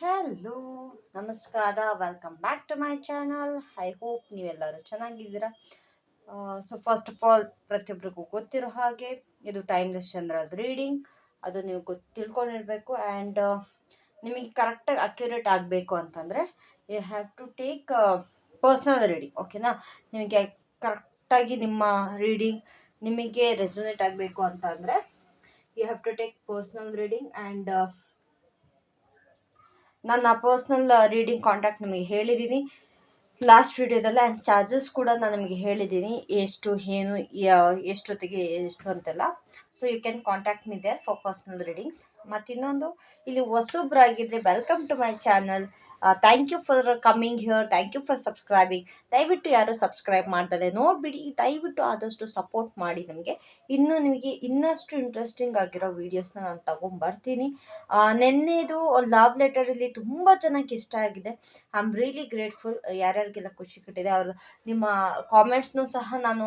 Hello ನಮಸ್ಕಾರ welcome back to my channel I hope ನೀವೆಲ್ಲರೂ ಚೆನ್ನಾಗಿದ್ದೀರಾ? ಸೊ ಫಸ್ಟ್ ಆಫ್ ಆಲ್ ಪ್ರತಿಯೊಬ್ಬರಿಗೂ ಗೊತ್ತಿರೋ ಹಾಗೆ, ಇದು ಟೈಮ್ಲೆಸ್ ಚಂದ್ರ ರೀಡಿಂಗ್ ಅದು ನೀವು ಗೊತ್ತು ತಿಳ್ಕೊಂಡಿರಬೇಕು ಆ್ಯಂಡ್ ನಿಮಗೆ ಕರೆಕ್ಟಾಗಿ ಅಕ್ಯುರೇಟ್ ಆಗಬೇಕು ಅಂತಂದರೆ you have to take personal reading ಓಕೆನಾ ನಿಮಗೆ ಕರೆಕ್ಟಾಗಿ ನಿಮ್ಮ ರೀಡಿಂಗ್ ನಿಮಗೆ ರೆಸೊನೇಟ್ ಆಗಬೇಕು ಅಂತಂದರೆ you have to take personal reading and ನನ್ನ ಪರ್ಸ್ನಲ್ ರೀಡಿಂಗ್ ಕಾಂಟ್ಯಾಕ್ಟ್ ನಿಮಗೆ ಹೇಳಿದ್ದೀನಿ. ಲಾಸ್ಟ್ ವಿಡಿಯೋದಲ್ಲಿ ಆ್ಯಂಡ್ ಚಾರ್ಜಸ್ ಕೂಡ ನಾನು ನಿಮಗೆ ಹೇಳಿದ್ದೀನಿ. ಎಷ್ಟು, ಏನು ಎಷ್ಟೊತ್ತಿಗೆ, ಎಷ್ಟು ಅಂತೆಲ್ಲ. So you can contact me there for personal readings ಮತ್ತು ಇನ್ನೊಂದು ಇಲ್ಲಿ ಹೊಸೊಬ್ರಾಗಿದ್ದರೆ welcome to my channel thank you for coming here thank you for subscribing ದಯವಿಟ್ಟು ಯಾರು ಸಬ್ಸ್ಕ್ರೈಬ್ ಮಾಡ್ದಲೆ ನೋಡಿಬಿಡಿ ದಯವಿಟ್ಟು ಆದಷ್ಟು ಸಪೋರ್ಟ್ ಮಾಡಿ ನಮಗೆ. ಇನ್ನೂ ನಿಮಗೆ ಇನ್ನಷ್ಟು ಇಂಟ್ರೆಸ್ಟಿಂಗ್ ಆಗಿರೋ ವೀಡಿಯೋಸ್ನ ನಾನು ತೊಗೊಂಬರ್ತೀನಿ. ನೆನ್ನೆದು ಲವ್ ಲೆಟರಲ್ಲಿ ತುಂಬ ಜನಕ್ಕೆ ಇಷ್ಟ ಆಗಿದೆ. ಐ ಆಮ್ ರಿಯಲಿ ಗ್ರೇಟ್ಫುಲ್ ಯಾರ್ಯಾರಿಗೆಲ್ಲ ಖುಷಿ ಕೊಟ್ಟಿದೆ ಅವ್ರ, ನಿಮ್ಮ ಕಾಮೆಂಟ್ಸ್ನೂ ಸಹ ನಾನು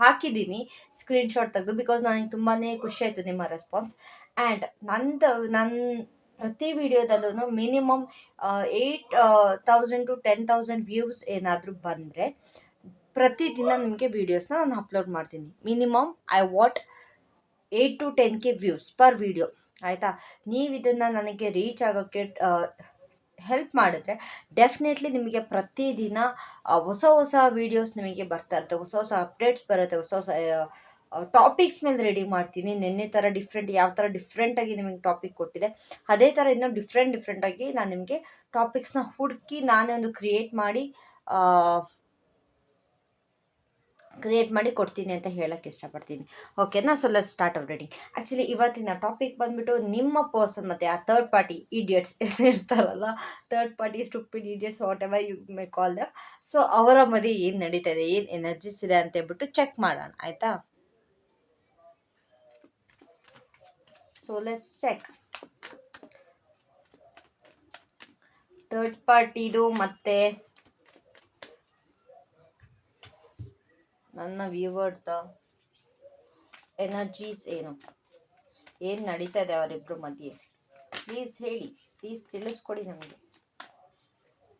ಹಾಕಿದ್ದೀನಿ ಸ್ಕ್ರೀನ್ಶಾಟ್ ತೆಗೆದು ಬಿಕಾಸ್ ನನಗೆ ತುಂಬಾ ಖುಷಿ ಆಯಿತು ನಿಮ್ಮ ರೆಸ್ಪಾನ್ಸ್ ಆ್ಯಂಡ್ ನಂದು ನನ್ನ ಪ್ರತಿ ವಿಡಿಯೋದಲ್ಲೂ minimum eight thousand to ten thousand views ಏನಾದರೂ ಬಂದರೆ ಪ್ರತಿದಿನ ನಿಮಗೆ ವೀಡಿಯೋಸ್ನ ನಾನು ಅಪ್ಲೋಡ್ ಮಾಡ್ತೀನಿ. Minimum I what eight to ten K views per video ಆಯಿತಾ? ನೀವು ಇದನ್ನು ನನಗೆ ರೀಚ್ ಆಗೋಕ್ಕೆ ಹೆಲ್ಪ್ ಮಾಡಿದ್ರೆ ಡೆಫಿನೆಟ್ಲಿ ನಿಮಗೆ ಪ್ರತಿದಿನ ಹೊಸ ಹೊಸ ವೀಡಿಯೋಸ್ ನಿಮಗೆ ಬರ್ತಾ ಇರುತ್ತೆ. ಹೊಸ ಹೊಸ ಅಪ್ಡೇಟ್ಸ್ ಬರುತ್ತೆ. ಹೊಸ ಹೊಸ ಟಾಪಿಕ್ಸ್ ಮೇಲೆ ರೆಡಿ ಮಾಡ್ತೀನಿ. ನಿನ್ನೆ ಥರ ಡಿಫ್ರೆಂಟ್ ಯಾವ ಥರ ಡಿಫ್ರೆಂಟಾಗಿ ನಿಮಗೆ ಟಾಪಿಕ್ ಕೊಟ್ಟಿದೆ. ಅದೇ ಥರ ಇನ್ನೂ ಡಿಫ್ರೆಂಟ್ ಡಿಫ್ರೆಂಟಾಗಿ ನಾನು ನಿಮಗೆ ಟಾಪಿಕ್ಸ್ನ ಹುಡುಕಿ ನಾನೇ ಒಂದು ಕ್ರಿಯೇಟ್ ಮಾಡಿ ಕ್ರಿಯೇಟ್ ಮಾಡಿ ಕೊಡ್ತೀನಿ ಅಂತ ಹೇಳಕ್ಕೆ ಇಷ್ಟಪಡ್ತೀನಿ. ಓಕೆನಾ so let start off ready actually ಇವತ್ತಿನ ಟಾಪಿಕ್ ಬಂದ್ಬಿಟ್ಟು ನಿಮ್ಮ ಪರ್ಸನ್ ಮತ್ತು ಆ ಥರ್ಡ್ ಪಾರ್ಟಿ ಇಡಿಯಟ್ಸ್ ಇರ್ತಾರಲ್ಲ third party stupid idiots whatever you may call the so ಅವರ ಮಧ್ಯೆ ಏನು ನಡೀತಾ ಇದೆ? ಏನು ಎನರ್ಜಿಸ್ ಇದೆ ಅಂತ ಹೇಳ್ಬಿಟ್ಟು ಚೆಕ್ ಮಾಡೋಣ. ಆಯಿತಾ? ಸೊ let's ಚೆಕ್ ಥರ್ಡ್ ಪಾರ್ಟಿದು ಮತ್ತೆ ನನ್ನ ವ್ಯೂವರ್ದ ಎನರ್ಜೀಸ್ ಏನು? ಏನು ನಡೀತಾ ಇದೆ ಅವರಿಬ್ಬರ ಮಧ್ಯೆ? ಪ್ಲೀಸ್ ಹೇಳಿ ಪ್ಲೀಸ್ ತಿಳಿಸ್ಕೊಡಿ ನಮಗೆ.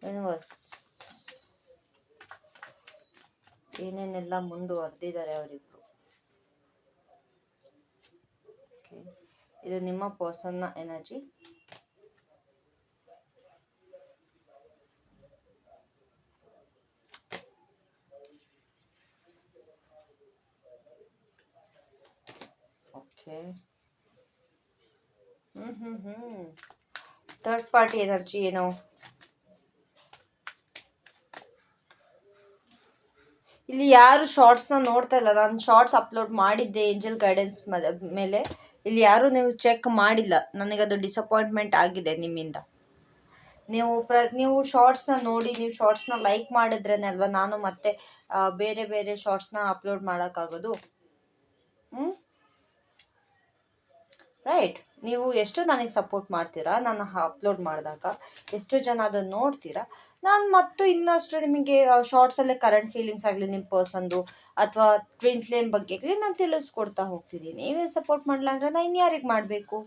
ಯೂನಿವರ್ಸ್ ಏನೇನೆಲ್ಲ ಮುಂದುವರೆದಿದ್ದಾರೆ ಅವರಿಬ್ಬರು ಓಕೆ ಇದು ನಿಮ್ಮ ಪರ್ಸನ್ನ energy okay hmm hmm hmm. Third party energy ಏನು? ಇಲ್ಲಿ ಯಾರು ಶಾರ್ಟ್ಸ್ನ ನೋಡ್ತಾ ಇಲ್ಲ. ನಾನು ಶಾರ್ಟ್ಸ್ ಅಪ್ಲೋಡ್ ಮಾಡಿದ್ದೆ ಏಂಜಲ್ ಗೈಡೆನ್ಸ್ ಮೇಲೆ. ಇಲ್ಲಿ ಯಾರು ನೀವು ಚೆಕ್ ಮಾಡಿಲ್ಲ. ನನಗೆ ಅದು ಡಿಸಪಾಯಿಂಟ್ಮೆಂಟ್ ಆಗಿದೆ ನಿಮ್ಮಿಂದ. ನೀವು ಪ್ರ, ನೀವು ಶಾರ್ಟ್ಸ್ನ ನೋಡಿ, ನೀವು ಶಾರ್ಟ್ಸ್ನ ಲೈಕ್ ಮಾಡಿದ್ರೇನೆ ಅಲ್ವಾ ನಾನು ಮತ್ತೆ ಬೇರೆ ಬೇರೆ ಶಾರ್ಟ್ಸ್ನ ಅಪ್ಲೋಡ್ ಮಾಡೋಕ್ಕಾಗೋದು? ಹ್ಞೂ ರೈಟ್ ನೀವು ಎಷ್ಟು ನನಗೆ ಸಪೋರ್ಟ್ ಮಾಡ್ತೀರಾ ನಾನು ಅಪ್ಲೋಡ್ ಮಾಡಿದಾಗ, ಎಷ್ಟು ಜನ ಅದನ್ನು ನೋಡ್ತೀರಾ? ನಾನು ಮತ್ತು ಇನ್ನಷ್ಟು ನಿಮಗೆ ಶಾರ್ಟ್ಸಲ್ಲೇ ಕರೆಂಟ್ ಫೀಲಿಂಗ್ಸ್ ಆಗಲಿ ನಿಮ್ಮ ಪರ್ಸನ್ದು ಅಥವಾ ಟ್ವಿನ್ ಫ್ಲೇಮ್ ಬಗ್ಗೆ ನಾನು ತಿಳಿಸ್ಕೊಡ್ತಾ ಹೋಗ್ತೀನಿ ನೀವೇ ಸಪೋರ್ಟ್ ಮಾಡಲ್ಲ ಅಂದರೆ ನಾನು ಇನ್ಯಾರಿಗೆ ಮಾಡಬೇಕು?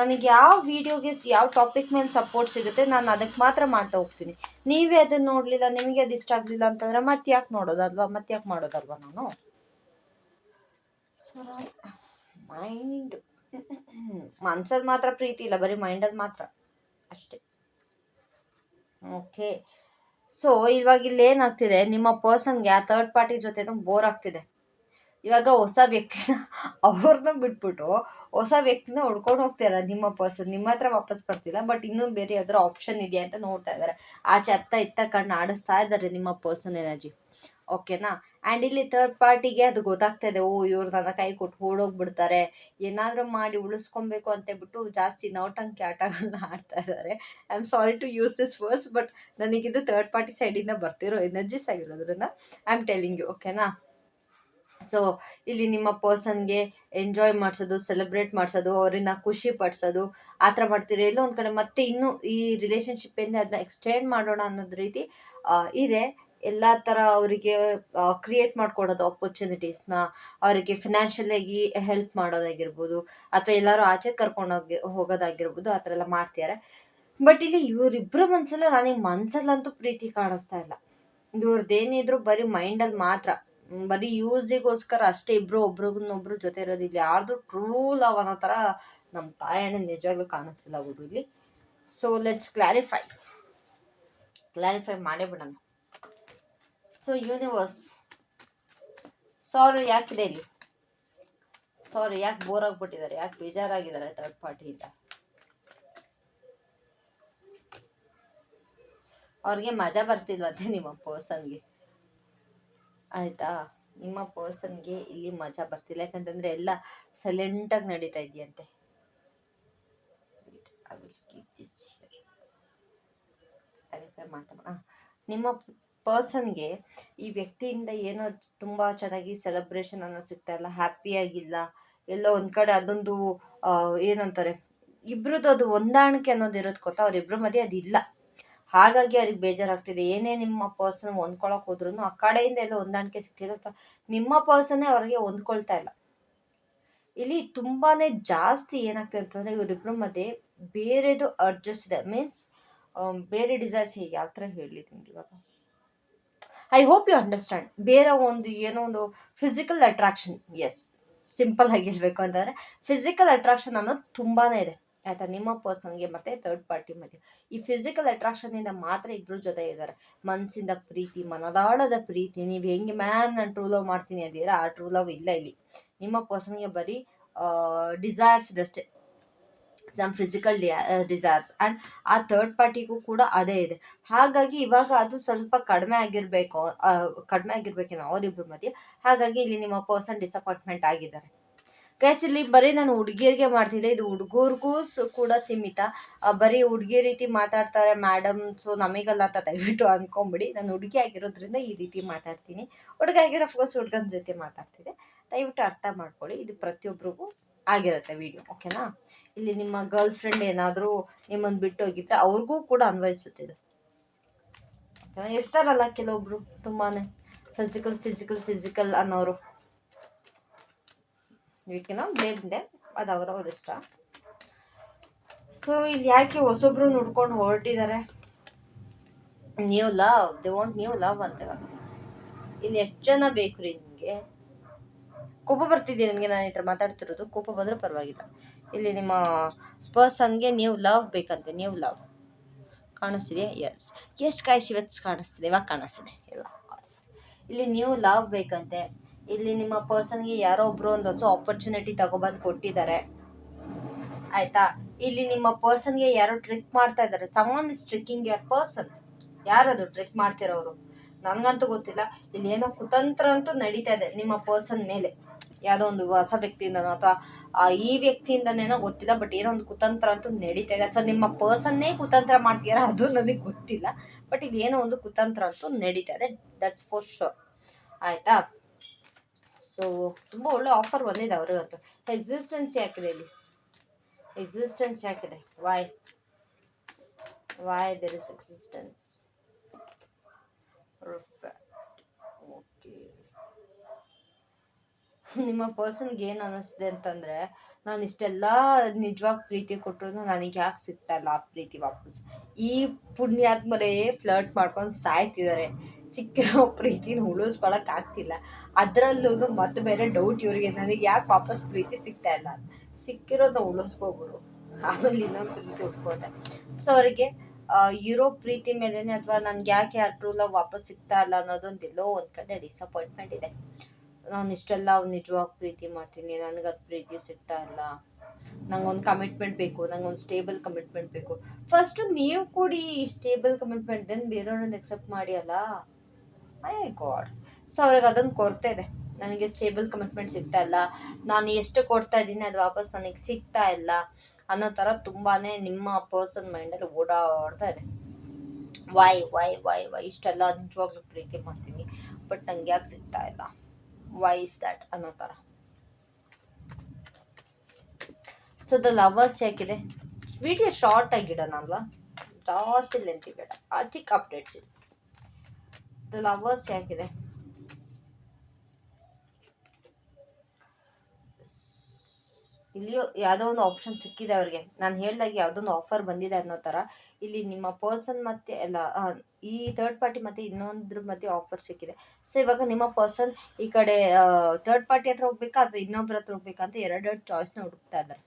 ನನಗೆ ಯಾವ ವೀಡಿಯೋಗೆ ಯಾವ ಟಾಪಿಕ್ ಮೇಲೆ ಸಪೋರ್ಟ್ ಸಿಗುತ್ತೆ, ನಾನು ಅದಕ್ಕೆ ಮಾತ್ರ ಮಾಡ್ತಾ ಹೋಗ್ತೀನಿ. ನೀವೇ ಅದನ್ನು ನೋಡಲಿಲ್ಲ, ನಿಮಗೆ ಅದು ಇಷ್ಟ ಆಗಲಿಲ್ಲ ಅಂತಂದರೆ ಮತ್ತೆ ಯಾಕೆ ನೋಡೋದಲ್ವಾ ಮತ್ತೆ ಯಾಕೆ ಮಾಡೋದಲ್ವಾ ನಾನು? ಮೈಂಡ್ ಮನ್ಸಲ್ಲಿ ಮಾತ್ರ ಪ್ರೀತಿ ಇಲ್ಲ, ಬರೀ ಮೈಂಡಲ್ಲಿ ಮಾತ್ರ. ಅಷ್ಟೇ. ಓಕೆ ಸೊ ಇವಾಗ ಇಲ್ಲಿ ಏನಾಗ್ತಿದೆ? ನಿಮ್ಮ ಪರ್ಸನ್ಗೆ ಆ ಥರ್ಡ್ ಪಾರ್ಟಿ ಜೊತೆ ಬೋರ್ ಆಗ್ತಿದೆ. ಇವಾಗ ಹೊಸ ವ್ಯಕ್ತಿನ ಅವ್ರನ್ನ ಬಿಟ್ಬಿಟ್ಟು ಹೊಸ ವ್ಯಕ್ತಿನ ಹುಡ್ಕೊಂಡು ಹೋಗ್ತಾರ ನಿಮ್ಮ ಪರ್ಸನ್ ನಿಮ್ಮ ಹತ್ರ ವಾಪಸ್ ಬರ್ತಿಲ್ಲ ಬಟ್ ಇನ್ನೂ ಬೇರೆ ಯಾವ್ದಾರ ಆಪ್ಷನ್ ಇದೆಯಾ ಅಂತ ನೋಡ್ತಾ ಇದ್ದಾರೆ. ಆಚೆ ಅತ್ತ ಇತ್ತ ಕಣ್ಣು ಆಡಿಸ್ತಾ ಇದ್ದಾರೆ ನಿಮ್ಮ ಪರ್ಸನ್ ಎನರ್ಜಿ ಓಕೆನಾ? ಆ್ಯಂಡ್ ಇಲ್ಲಿ ಥರ್ಡ್ ಪಾರ್ಟಿಗೆ ಅದು ಗೊತ್ತಾಗ್ತಾ ಇದೆ ಓ, ಇವ್ರು ನನ್ನ ಕೈ ಕೊಟ್ಟು ಓಡೋಗ್ಬಿಡ್ತಾರೆ. ಏನಾದರೂ ಮಾಡಿ ಉಳಿಸ್ಕೊಬೇಕು ಅಂತ ಬಿಟ್ಟು ಜಾಸ್ತಿ ನೌಟಂಕಿ ಆಟಗಳನ್ನ ಆಡ್ತಾ ಇದ್ದಾರೆ. I am sorry to use this words but ನನಗಿದು ಥರ್ಡ್ ಪಾರ್ಟಿ ಸೈಡಿಂದ ಬರ್ತಿರೋ ಎನರ್ಜಿಸ್ ಆಗಿರೋದ್ರಿಂದ ಐ ಆಮ್ ಟೆಲಿಂಗ್ ಯು ಓಕೆನಾ? ಸೊ ಇಲ್ಲಿ ನಿಮ್ಮ ಪರ್ಸನ್ಗೆ ಎಂಜಾಯ್ ಮಾಡಿಸೋದು ಸೆಲೆಬ್ರೇಟ್ ಮಾಡಿಸೋದು, ಅವರಿಂದ ಖುಷಿ ಪಡಿಸೋದು, ಆ ಥರ ಮಾಡ್ತೀರಿ? ಎಲ್ಲೋ ಒಂದು ಕಡೆ ಮತ್ತೆ ಇನ್ನೂ ಈ ರಿಲೇಷನ್ಶಿಪ್ಪಿಂದ ಅದನ್ನ ಎಕ್ಸ್ಟೆಂಡ್ ಮಾಡೋಣ ಅನ್ನೋದು ರೀತಿ ಇದೆ. ಎಲ್ಲ ಥರ ಅವರಿಗೆ ಕ್ರಿಯೇಟ್ ಮಾಡಿಕೊಡೋದು ಆಪರ್ಚುನಿಟೀಸ್ನ ಅವರಿಗೆ ಫಿನಾನ್ಷಿಯಲಾಗಿ ಹೆಲ್ಪ್ ಮಾಡೋದಾಗಿರ್ಬೋದು, ಅಥವಾ ಎಲ್ಲರೂ ಆಚೆ ಕರ್ಕೊಂಡು ಹೋಗಿ, ಹೋಗೋದಾಗಿರ್ಬೋದು, ಆ ಥರ ಎಲ್ಲ ಮಾಡ್ತಿದ್ದಾರೆ ಬಟ್ ಇಲ್ಲಿ ಇವರಿಬ್ಬರ ಮನಸ್ಸಲ್ಲ ನನಗೆ ಮನ್ಸಲ್ಲಂತೂ ಪ್ರೀತಿ ಕಾಣಿಸ್ತಾ ಇಲ್ಲ. ಇವ್ರದ್ದೇನಿದ್ರು ಬರೀ ಮೈಂಡಲ್ಲಿ ಮಾತ್ರ ಬರೀ ಯೂಸಿಗೋಸ್ಕರ ಅಷ್ಟೇ ಇಬ್ರು ಒಬ್ರಿಗೊಬ್ಬರು ಜೊತೆ ಇರೋದು ಇಲ್ಲಿ ಯಾರ್ದು ಟ್ರೂ ಲವ್ ಅನ್ನೋ ಥರ ನಮ್ಮ ತಾಯಣ್ಣ ನಿಜವಾಗ್ಲೂ ಕಾಣಿಸ್ತಿಲ್ಲ ಇಲ್ಲಿ. ಸೊ ಲೆಟ್ಸ್ ಕ್ಲಾರಿಫೈ ಕ್ಲಾರಿಫೈ ಮಾಡೇ ಬಿಡೋಣ. ಸೊ ಯೂನಿವರ್ಸ್ ಸಾರಿ ಯಾಕಿದೆ ಇಲ್ಲಿ? ಸಾರಿ ಯಾಕೆ ಬೋರ್ ಆಗಿಬಿಟ್ಟಿದ್ದಾರೆ? ಯಾಕೆ ಬೇಜಾರಾಗಿದ್ದಾರೆ ಥರ್ಡ್ ಪಾರ್ಟಿಯಿಂದ ಅವ್ರಿಗೆ ಮಜಾ ಬರ್ತಿಲ್ವಂತೆ ನಿಮ್ಮ ಪರ್ಸನ್ಗೆ ಆಯಿತಾ? ನಿಮ್ಮ ಪರ್ಸನ್ಗೆ ಇಲ್ಲಿ ಮಜಾ ಬರ್ತಿಲ್ಲ. ಯಾಕಂತಂದರೆ ಎಲ್ಲ ಸೈಲೆಂಟಾಗಿ ನಡೀತಾ ಇದೆಯಂತೆ. ನಿಮ್ಮ ಪರ್ಸನ್ಗೆ ಈ ವ್ಯಕ್ತಿಯಿಂದ ಏನೋ ತುಂಬ ಚೆನ್ನಾಗಿ ಸೆಲೆಬ್ರೇಷನ್ ಅನ್ನೋದು ಸಿಗ್ತಾ ಇಲ್ಲ ಹ್ಯಾಪಿ ಆಗಿಲ್ಲ, ಎಲ್ಲೋ ಒಂದ್ ಕಡೆ ಅದೊಂದು ಏನಂತಾರೆ ಇಬ್ರದ್ದು ಅದು ಹೊಂದಾಣಿಕೆ ಅನ್ನೋದು ಇರೋದು ಗೊತ್ತಾ? ಅವ್ರಿಬ್ರ ಮಧ್ಯೆ ಅದಿಲ್ಲ. ಹಾಗಾಗಿ ಅವ್ರಿಗೆ ಬೇಜಾರಾಗ್ತಿದೆ. ಏನೇ ನಿಮ್ಮ ಪರ್ಸನ್ ಹೊಂದ್ಕೊಳಕ್ ಹೋದ್ರು ಆ ಕಡೆಯಿಂದ ಎಲ್ಲ ಹೊಂದಾಣಿಕೆ ಸಿಗ್ತಿದೆ ಅಥವಾ ನಿಮ್ಮ ಪರ್ಸನ್ನೇ ಅವ್ರಿಗೆ ಹೊಂದ್ಕೊಳ್ತಾ ಇಲ್ಲ. ಇಲ್ಲಿ ತುಂಬಾನೇ ಜಾಸ್ತಿ ಏನಾಗ್ತಿದೆ ಅಂತಂದ್ರೆ ಇವರಿಬ್ರ ಮಧ್ಯೆ ಬೇರೆದು ಅಡ್ಜಸ್ಟ್ ಇದೆ. ಮೀನ್ಸ್ ಬೇರೆ ಡಿಸೈನ್ಸ್ ಹೇಗೆ? ಯಾವ ಥರ ಹೇಳಿ ನಿಮ್ಗೆ ಇವಾಗ? ಐ ಹೋಪ್ ಯು ಅಂಡರ್ಸ್ಟ್ಯಾಂಡ್ ಬೇರೆ ಒಂದು ಏನೋ ಒಂದು ಫಿಸಿಕಲ್ ಅಟ್ರಾಕ್ಷನ್ ಎಸ್ ಸಿಂಪಲ್ ಆಗಿ ಹೇಳ್ಬೇಕು ಅಂತಂದ್ರೆ ಫಿಸಿಕಲ್ ಅಟ್ರಾಕ್ಷನ್ ಅನ್ನೋದು ತುಂಬಾನೇ ಇದೆ. ಆಯಿತಾ? ನಿಮ್ಮ ಪರ್ಸನ್ಗೆ ಮತ್ತೆ ಥರ್ಡ್ ಪಾರ್ಟಿ ಮಧ್ಯೆ. ಈ ಫಿಸಿಕಲ್ ಅಟ್ರಾಕ್ಷನ್ ಇಂದ ಮಾತ್ರ ಇಬ್ಬರು ಜೊತೆ ಇದ್ದಾರೆ. ಮನಸ್ಸಿಂದ ಪ್ರೀತಿ, ಮನದಾಳದ ಪ್ರೀತಿ. ನೀವು ಹೆಂಗೆ ಮ್ಯಾಮ್ ನಾನು ಟ್ರೂ ಲವ್ ಮಾಡ್ತೀನಿ ಅಂದಿರಾ ಆ ಟ್ರೂ ಲವ್ ಇಲ್ಲ ಇಲ್ಲಿ. ನಿಮ್ಮ ಪರ್ಸನ್ಗೆ ಬರೀ ಡಿಸೈರ್ಸ್ ಇದಷ್ಟೇ ಸಮ್ ಫಿಸಿಕಲ್ ಡಿಸೈರ್ಸ್ ಆ್ಯಂಡ್ ಆ ಥರ್ಡ್ ಪಾರ್ಟಿಗೂ ಕೂಡ ಅದೇ ಇದೆ. ಹಾಗಾಗಿ ಇವಾಗ ಅದು ಸ್ವಲ್ಪ ಕಡಿಮೆ ಆಗಿರಬೇಕು ಕಡಿಮೆ ಆಗಿರ್ಬೇಕೇನೋ ಅವರಿಬ್ಬರ ಮಧ್ಯೆ. ಹಾಗಾಗಿ ಇಲ್ಲಿ ನಿಮ್ಮ ಪರ್ಸನ್ ಡಿಸಪಾಯಿಂಟ್ಮೆಂಟ್ ಆಗಿದ್ದಾರೆ. ಗೈಸ್ ಇಲ್ಲಿ ಬರೀ ನಾನು ಹುಡುಗಿಯರಿಗೆ ಮಾಡ್ತಿದ್ದೆ. ಇದು ಹುಡುಗರಿಗೂ ಕೂಡ ಸೀಮಿತ. ಬರೀ ಹುಡುಗಿ ರೀತಿ ಮಾತಾಡ್ತಾರೆ ಮೇಡಮ್ ಸೊ ನಮಗಲ್ಲ ಅಂತ ದಯವಿಟ್ಟು ಅಂದ್ಕೊಂಬಿಡಿ ನಾನು ಹುಡುಗಿ ಆಗಿರೋದ್ರಿಂದ ಈ ರೀತಿ ಮಾತಾಡ್ತೀನಿ. ಹುಡುಗ ಆಗಿರೋ ಅಫ್ಕೋರ್ಸ್ ಹುಡುಗನ ರೀತಿ ಮಾತಾಡ್ತಿದ್ದೆ. ದಯವಿಟ್ಟು ಅರ್ಥ ಮಾಡ್ಕೊಳ್ಳಿ. ಇದು ಪ್ರತಿಯೊಬ್ಬರಿಗೂ ಆಗಿರುತ್ತೆ ವಿಡಿಯೋ ಓಕೆನಾ ಇಲ್ಲಿ ನಿಮ್ಮ ಗರ್ಲ್ ಫ್ರೆಂಡ್ ಏನಾದರೂ ನಿಮ್ಮನ್ನು ಬಿಟ್ಟು ಹೋಗಿದ್ರೆ ಅವ್ರಿಗೂ ಕೂಡ ಅನ್ವಯಿಸುತ್ತೆ ಇದು. ಓಕೆನಾ? ಇರ್ತಾರಲ್ಲ ಕೆಲವೊಬ್ರು ತುಂಬಾ ಫಿಸಿಕಲ್ ಫಿಸಿಕಲ್ ಫಿಸಿಕಲ್ ಅನ್ನೋರು. ವಿಕೆನೋ ದೆ ಅದು ಅವರವ್ರ ಇಷ್ಟ. ಸೊ ಇಲ್ಲಿ ಯಾಕೆ ಹೊಸೊಬ್ರು ನೋಡ್ಕೊಂಡು ಹೊರಟಿದ್ದಾರೆ? New love they want new love ಅಂತ. ಇಲ್ಲಿ ಎಷ್ಟು ಜನ ಬೇಕು ರೀ ನಿಮಗೆ? ಕೋಪ ಬರ್ತಿದೆ ನಿಮಗೆ ನಾನು ಈ ಮಾತಾಡ್ತಿರೋದು. ಕೋಪ ಬಂದರೆ ಪರವಾಗಿಲ್ಲ. ಇಲ್ಲಿ ನಿಮ್ಮ ಪರ್ಸನ್ಗೆ ನೀವು ಲವ್ ಬೇಕಂತೆ, ನೀವು ಲವ್ ಕಾಣಿಸ್ತಿದೆಯಾ? ಎಸ್ ಎಸ್ ಕಾಯಿ ಇವತ್ತು ಕಾಣಿಸ್ತಿದೆ. ಇವಾಗ ಕಾಣಿಸ್ತಿದೆ. ಇಲ್ಲ ಇಲ್ಲಿ ನೀವು ಲವ್ ಬೇಕಂತೆ. ಇಲ್ಲಿ ನಿಮ್ಮ ಪರ್ಸನ್ಗೆ ಯಾರೋ ಒಬ್ರು ಒಂದು ಹೊಸ ಆಪರ್ಚುನಿಟಿ ತಗೊಬಂದು ಕೊಟ್ಟಿದ್ದಾರೆ. ಆಯ್ತಾ? ಇಲ್ಲಿ ನಿಮ್ಮ ಪರ್ಸನ್ಗೆ ಯಾರೋ ಟ್ರಿಕ್ ಮಾಡ್ತಾ ಇದ್ದಾರೆ. Someone is tricking your person ಯಾರದು ಟ್ರಿಕ್ ಮಾಡ್ತಿರೋರು? ನನಗಂತೂ ಗೊತ್ತಿಲ್ಲ. ಇಲ್ಲಿ ಏನೋ ಕುತಂತ್ರ ಅಂತೂ ನಡೀತಾ ಇದೆ ನಿಮ್ಮ ಪರ್ಸನ್ ಮೇಲೆ. ಯಾವುದೋ ಒಂದು ಹೊಸ ವ್ಯಕ್ತಿಯಿಂದನೋ ಅಥವಾ ಈ ವ್ಯಕ್ತಿಯಿಂದನೇನೋ ಗೊತ್ತಿಲ್ಲ ಬಟ್ ಏನೋ ಒಂದು ಕುತಂತ್ರ ಅಂತೂ ನಡೀತಾ ಇದೆ. ಅಥವಾ ನಿಮ್ಮ ಪರ್ಸನ್ನೇ ಕುತಂತ್ರ ಮಾಡ್ತೀರಾ ಅದು ನನಗೆ ಗೊತ್ತಿಲ್ಲ ಬಟ್ ಇದೇನೋ ಒಂದು ಕುತಂತ್ರ ಅಂತೂ ನಡೀತಾ ಇದೆ. ದಟ್ಸ್ ಫಾರ್ ಶೋರ್ ಆಯ್ತಾ? ಸೊ ತುಂಬ ಒಳ್ಳೆ ಆಫರ್ ಬಂದಿದೆ ಅವ್ರಿಗಂತೂ ಎಕ್ಸಿಸ್ಟೆನ್ಸ್ ಯಾಕಿದೆ ಇಲ್ಲಿ? Existence ಯಾಕಿದೆ? Why why there is existence okay ನಿಮ್ಮ ಪರ್ಸನ್ಗೆ ಏನು ಅನ್ನಿಸ್ತಿದೆ ಅಂತಂದರೆ, ನಾನು ಇಷ್ಟೆಲ್ಲ ನಿಜವಾಗಿ ಪ್ರೀತಿ ಕೊಟ್ಟರು ನನಗೆ ಯಾಕೆ ಸಿಗ್ತಾ ಇಲ್ಲ ಆ ಪ್ರೀತಿ ವಾಪಸ್? ಈ ಪುಣ್ಯಾತ್ಮರೇ ಫ್ಲರ್ಟ್ ಮಾಡ್ಕೊಂಡು ಸಾಯ್ತಿದ್ದಾರೆ ಸಿಕ್ಕಿರೋ ಪ್ರೀತಿನ ಉಳಿಸ್ಕೊಳಕ್ ಆಗ್ತಿಲ್ಲ. ಅದರಲ್ಲೂ ಮತ್ತೆ ಬೇರೆ ಡೌಟ್ ಇವರಿಗೆ, ನನಗೆ ಯಾಕೆ ವಾಪಸ್ ಪ್ರೀತಿ ಸಿಗ್ತಾ ಇಲ್ಲ? ಸಿಕ್ಕಿರೋದು ಉಳಿಸ್ಕೋಬೋದು. ಆಮೇಲೆ ಇನ್ನೊಂದು ಪ್ರೀತಿ ಉಟ್ಕೋತೆ ಸೊ ಅವರಿಗೆ ಇರೋ ಪ್ರೀತಿ ಮೇಲೇನೆ ಅಥವಾ ನನ್ಗೆ ಯಾಕೆ ಯಾರು ಲವ್ ವಾಪಸ್ ಸಿಗ್ತಾ ಇಲ್ಲ ಅನ್ನೋದೊಂದು ಎಲ್ಲೋ ಒಂದು ಕಡೆ ಡಿಸಪಾಯಿಂಟ್ಮೆಂಟ್ ಇದೆ. ನಾನು ಇಷ್ಟೆಲ್ಲ ನಿಜವಾಗಿ ಪ್ರೀತಿ ಮಾಡ್ತೀನಿ. ನನಗೆ ಅದು ಪ್ರೀತಿ ಸಿಗ್ತಾ ಇಲ್ಲ. ನಂಗೊಂದು ಕಮಿಟ್ಮೆಂಟ್ ಬೇಕು. ನಂಗೊಂದು ಸ್ಟೇಬಲ್ ಕಮಿಟ್ಮೆಂಟ್ ಬೇಕು. ಫಸ್ಟು ನೀವು ಕೊಡಿ ಸ್ಟೇಬಲ್ ಕಮಿಟ್ಮೆಂಟ್ ದೆನ್ ಬೇರೆಯವ್ರನ್ನ ಎಕ್ಸೆಪ್ಟ್ ಮಾಡಿ ಅಲ್ಲ? ಐ ಗಾಡ್ ಸೊ ಅವ್ರಿಗೆ ಅದೊಂದು ಕೊರತೆ ಇದೆ. ನನಗೆ ಸ್ಟೇಬಲ್ ಕಮಿಟ್ಮೆಂಟ್ ಸಿಗ್ತಾ ಇಲ್ಲ. ನಾನು ಎಷ್ಟು ಕೊಡ್ತಾ ಇದ್ದೀನಿ ಅದು ವಾಪಸ್ ನನಗೆ ಸಿಗ್ತಾ ಇಲ್ಲ ಅನ್ನೋ ಥರ ತುಂಬಾ ನಿಮ್ಮ ಪರ್ಸನ್ ಮೈಂಡಲ್ಲಿ ಓಡಾಡ್ತಾ ಇದೆ. ವೈ ವೈ ವೈ ವೈ ಇಷ್ಟೆಲ್ಲ ನಿಜವಾಗ್ಲೂ ಪ್ರೀತಿ ಮಾಡ್ತೀನಿ. ಬಟ್ ನಂಗೆ ಯಾಕೆ ಸಿಗ್ತಾ ಇಲ್ಲ? ವೈ ಇಸ್ ದ್ಯಾಟ್ ಅನ್ನೋ ಥರ ಸೊ ದ ಲವರ್ಸ್ ಯಾಕಿದೆ ವಿಡಿಯೋ ಶಾರ್ಟ್ ಆಗಿಡೋಣ ಅಲ್ವಾ? ಜಾಸ್ತಿ ಲೆಂತಿ ಬೇಡ. ಅಪ್ಡೇಟ್ಸ್ ಅಪ್ಡೇಟ್ಸ್ ದ ಲವರ್ಸ್ ಯಾಕಿದೆ ಇಲ್ಲಿಯೋ ಯಾವುದೋ ಒಂದು ಆಪ್ಷನ್ ಸಿಕ್ಕಿದೆ ಅವ್ರಿಗೆ. ನಾನು ಹೇಳ್ದಾಗ ಯಾವುದೋ ಒಂದು ಆಫರ್ ಬಂದಿದೆ ಅನ್ನೋ ಥರ ಇಲ್ಲಿ ನಿಮ್ಮ ಪರ್ಸನ್ ಮತ್ತೆ ಎಲ್ಲ ಈ ಥರ್ಡ್ ಪಾರ್ಟಿ ಮತ್ತೆ ಇನ್ನೊಂದ್ರ ಮಧ್ಯೆ ಆಫರ್ ಸಿಕ್ಕಿದೆ. ಸೊ ಇವಾಗ ನಿಮ್ಮ ಪರ್ಸನ್ ಈ ಕಡೆ ಥರ್ಡ್ ಪಾರ್ಟಿ ಹತ್ರ ಹೋಗ್ಬೇಕಾ ಅಥವಾ ಇನ್ನೊಬ್ರ ಹತ್ರ ಹೋಗ್ಬೇಕಾ ಅಂತ ಎರಡೆರಡು ಚಾಯ್ಸ್ನ ಹುಡುಕ್ತಾ ಇದ್ದಾರೆ.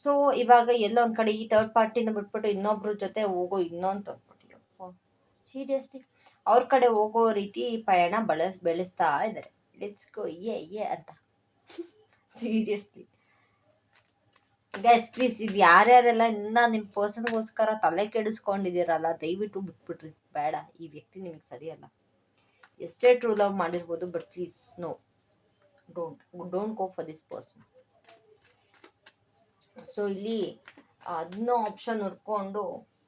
ಸೊ ಇವಾಗ ಎಲ್ಲೋ ಒಂದು ಕಡೆ ಈ ಥರ್ಡ್ ಪಾರ್ಟಿನ ಬಿಟ್ಬಿಟ್ಟು ಇನ್ನೊಬ್ರ ಜೊತೆ ಹೋಗೋ ಇನ್ನೊಂದು ಥರ್ಡ್ ಸೀರಿಯಸ್ಲಿ ಅವ್ರ ಕಡೆ ಹೋಗೋ ರೀತಿ ಪಯಣ ಬಳಸ್, ಬೆಳೆಸ್ತಾ ಇದ್ದಾರೆ. ಲೆಟ್ಸ್ ಗೋ ಏ ಏ ಅಂತ. ಸೀರಿಯಸ್ಲಿ ಗೈಸ್ ಪ್ಲೀಸ್ ಇದು ಯಾರ್ಯಾರೆಲ್ಲ ಇನ್ನ ನಿಮ್ಮ ಪರ್ಸನ್ಗೋಸ್ಕರ ತಲೆ ಕೆಡಿಸ್ಕೊಂಡಿದ್ದೀರಲ್ಲ, ದಯವಿಟ್ಟು ಬಿಟ್ಬಿಟ್ರಿ. ಬೇಡ, ಈ ವ್ಯಕ್ತಿ ನಿಮಗೆ ಸರಿಯಲ್ಲ ಎಷ್ಟೇ ಟ್ರೂ ಲವ್ ಮಾಡಿರ್ಬೋದು but please no don't don't go for this person so ಇಲ್ಲಿ ಅದನ್ನ ಆಪ್ಷನ್ ಹುಡ್ಕೊಂಡು,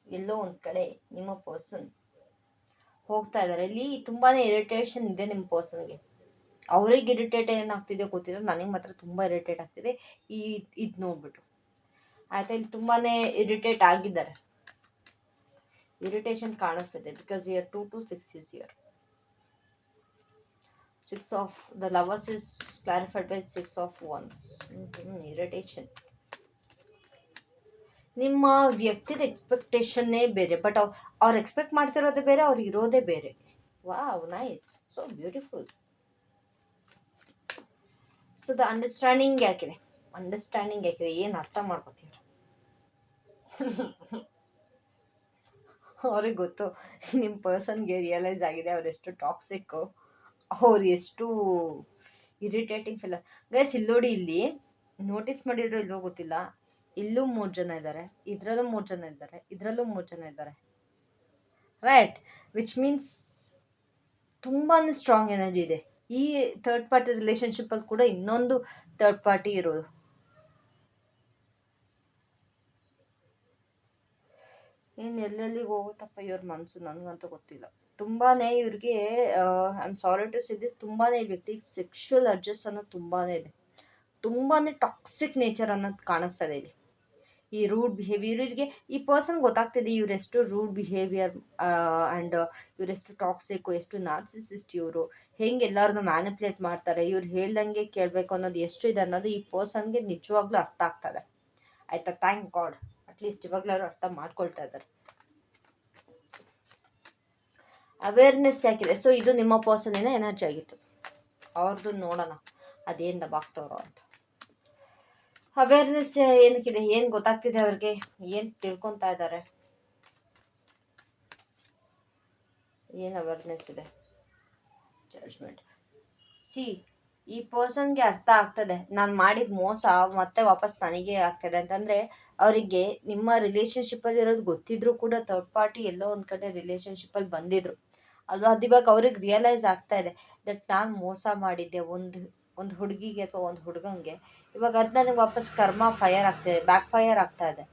ಎಲ್ಲೋ ಒಂದು ಕಡೆ ನಿಮ್ಮ ಪರ್ಸನ್ ಹೋಗ್ತಾ ಇದ್ದಾರೆ ಇಲ್ಲಿ ತುಂಬಾನೇ ಇರಿಟೇಷನ್ ಇದೆ ನಿಮ್ಮ ಪರ್ಸನ್ಗೆ ಅವ್ರಿಗೆ ಇರಿಟೇಟ್ ಏನಾಗ್ತಿದೆ ಗೊತ್ತಿಲ್ಲ, ನನಗೆ ಮಾತ್ರ ತುಂಬ ಇರಿಟೇಟ್ ಆಗ್ತಿದೆ. ಈ, ಇದು ನೋಡ್ಬಿಟ್ಟು ಆಯ್ತಾ, ಇಲ್ಲಿ ತುಂಬಾನೇ ಇರಿಟೇಟ್ ಆಗಿದ್ದಾರೆ. ಇರಿಟೇಷನ್ ಕಾಣಿಸ್ತಿದೆ because year two to six is year six of the lovers is clarified by six of wands irritation ನಿಮ್ಮ ವ್ಯಕ್ತಿದ ಎಕ್ಸ್ಪೆಕ್ಟೇಷನ್ನೇ ಬೇರೆ ಬಟ್ ಅವ್ರು ಅವ್ರು ಎಕ್ಸ್ಪೆಕ್ಟ್ ಮಾಡ್ತಿರೋದೇ ಬೇರೆ, ಅವ್ರು ಇರೋದೇ ಬೇರೆ. Wow nice so beautiful so the understanding ಯಾಕಿದೆ? Understanding ಯಾಕಿದೆ? ಏನು ಅರ್ಥ ಮಾಡ್ಕೋತೀರ? ಅವ್ರಿಗೆ ಗೊತ್ತು ನಿಮ್ಮ ಪರ್ಸನ್ಗೆ ರಿಯಲೈಸ್ ಆಗಿದೆ, ಅವ್ರು ಎಷ್ಟು ಟಾಕ್ಸಿಕ್ಕು ಅವ್ರು ಎಷ್ಟು ಇರಿಟೇಟಿಂಗ್ ಫಿಲ್ ಗೈಸ್ ಇಲ್ಲೋಡಿ ಇಲ್ಲಿ ನೋಟಿಸ್ ಮಾಡಿದ್ರು ಇಲ್ವೋ ಗೊತ್ತಿಲ್ಲ. ಇಲ್ಲೂ ಮೂರು ಜನ ಇದ್ದಾರೆ ಇದರಲ್ಲೂ ಮೂರು ಜನ ಇದ್ದಾರೆ ಇದರಲ್ಲೂ ಮೂರು ಜನ ಇದ್ದಾರೆ ರೈಟ್ ವಿಚ್ ಮೀನ್ಸ್ ತುಂಬಾ ಸ್ಟ್ರಾಂಗ್ ಎನರ್ಜಿ ಇದೆ. ಈ ಥರ್ಡ್ ಪಾರ್ಟಿ ರಿಲೇಷನ್ಶಿಪ್ಪಲ್ಲಿ ಕೂಡ ಇನ್ನೊಂದು ಥರ್ಡ್ ಪಾರ್ಟಿ ಇರೋದು. ಏನು ಎಲ್ಲೆಲ್ಲಿಗೆ ಹೋಗುತ್ತಪ್ಪ ಇವ್ರ ಮನಸ್ಸು ನನಗಂತೂ ಗೊತ್ತಿಲ್ಲ. ತುಂಬಾ ಇವ್ರಿಗೆ I am sorry to see this ತುಂಬಾ ಈ ವ್ಯಕ್ತಿಗೆ ಸೆಕ್ಷುವಲ್ ಅಡ್ಜಸ್ಟ್ ಅನ್ನೋದು ತುಂಬಾ ಇದೆ. ತುಂಬಾ ಟಾಕ್ಸಿಕ್ ನೇಚರ್ ಅನ್ನೋದು ಕಾಣಿಸ್ತಾ ಇದೆ ಇಲ್ಲಿ. ಈ ರೂಡ್ ಬಿಹೇವಿಯರ್ ಇವರಿಗೆ, ಈ ಪರ್ಸನ್ ಗೊತ್ತಾಗ್ತಿದೆ ಇವರೆಷ್ಟು ರೂಡ್ ಬಿಹೇವಿಯರ್ ಆ್ಯಂಡ್ ಇವರೆಷ್ಟು ಟಾಕ್ಸಿಕ್ ಎಷ್ಟು ನಾರ್ಸಿಸಿಸ್ಟ್ ಇವರು, ಹೆಂಗೆ ಎಲ್ಲರನ್ನು ಮ್ಯಾನಿಪ್ಯುಲೇಟ್ ಮಾಡ್ತಾರೆ, ಇವ್ರು ಹೇಳ್ದಂಗೆ ಕೇಳಬೇಕು ಅನ್ನೋದು ಎಷ್ಟು ಇದೆ ಅನ್ನೋದು ಈ ಪರ್ಸನ್ಗೆ ನಿಜವಾಗ್ಲೂ ಅರ್ಥ ಆಗ್ತದೆ ಆಯಿತಾ? ಥ್ಯಾಂಕ್ ಗಾಡ್ ಅಟ್ಲೀಸ್ಟ್ ಅವರು ಅರ್ಥ ಮಾಡ್ಕೊಳ್ತಾ ಇದ್ದಾರೆ. ಅವೇರ್ನೆಸ್ ಯಾಕಿದೆ? ಸೊ ಇದು ನಿಮ್ಮ ಪರ್ಸನಿನ ಎನರ್ಜಿ ಆಗಿತ್ತು. ಅವ್ರದ್ದು ನೋಡೋಣ, ಅದೇನು ದಬಾಗ್ತವ್ರೋ ಅಂತ. ಅವೇರ್ನೆಸ್ ಏನಕ್ಕಿದೆ ಏನು ಗೊತ್ತಾಗ್ತಿದೆ ಅವ್ರಿಗೆ? ಏನು ತಿಳ್ಕೊತಾ ಇದ್ದಾರೆ? ಏನು ಅವೇರ್ನೆಸ್ ಇದೆ? ಜಡ್ಜ್ಮೆಂಟ್ ಸಿ ಈ ಪರ್ಸನ್ಗೆ ಅರ್ಥ ಆಗ್ತದೆ. ನಾನು ಮಾಡಿದ ಮೋಸ ಮತ್ತೆ ವಾಪಸ್ ನನಗೆ ಆಗ್ತದೆ. ಅಂತಂದರೆ ಅವರಿಗೆ ನಿಮ್ಮ ರಿಲೇಷನ್ಶಿಪ್ಪಲ್ಲಿ ಇರೋದು ಗೊತ್ತಿದ್ರು ಕೂಡ ಥರ್ಡ್ ಪಾರ್ಟಿ ಎಲ್ಲೋ ಒಂದು ಕಡೆ ರಿಲೇಷನ್ಶಿಪ್ಪಲ್ಲಿ ಬಂದಿದ್ರು. ಅದು ಅದು ಇವಾಗ ಅವ್ರಿಗೆ ರಿಯಲೈಸ್ ಆಗ್ತಾ ಇದೆ ದಟ್ ನಾನು ಮೋಸ ಮಾಡಿದ್ದೆ ಒಂದು ಒಂದು ಹುಡುಗಿಗೆ ಅಥವಾ ಒಂದು ಹುಡುಗಂಗೆ. ಇವಾಗ ಅದು ನನಗೆ ವಾಪಸ್ ಕರ್ಮ ಫೈರ್ ಆಗ್ತಾಯಿದೆ ಬ್ಯಾಕ್ ಫೈರ್ ಆಗ್ತಾ ಇದೆ.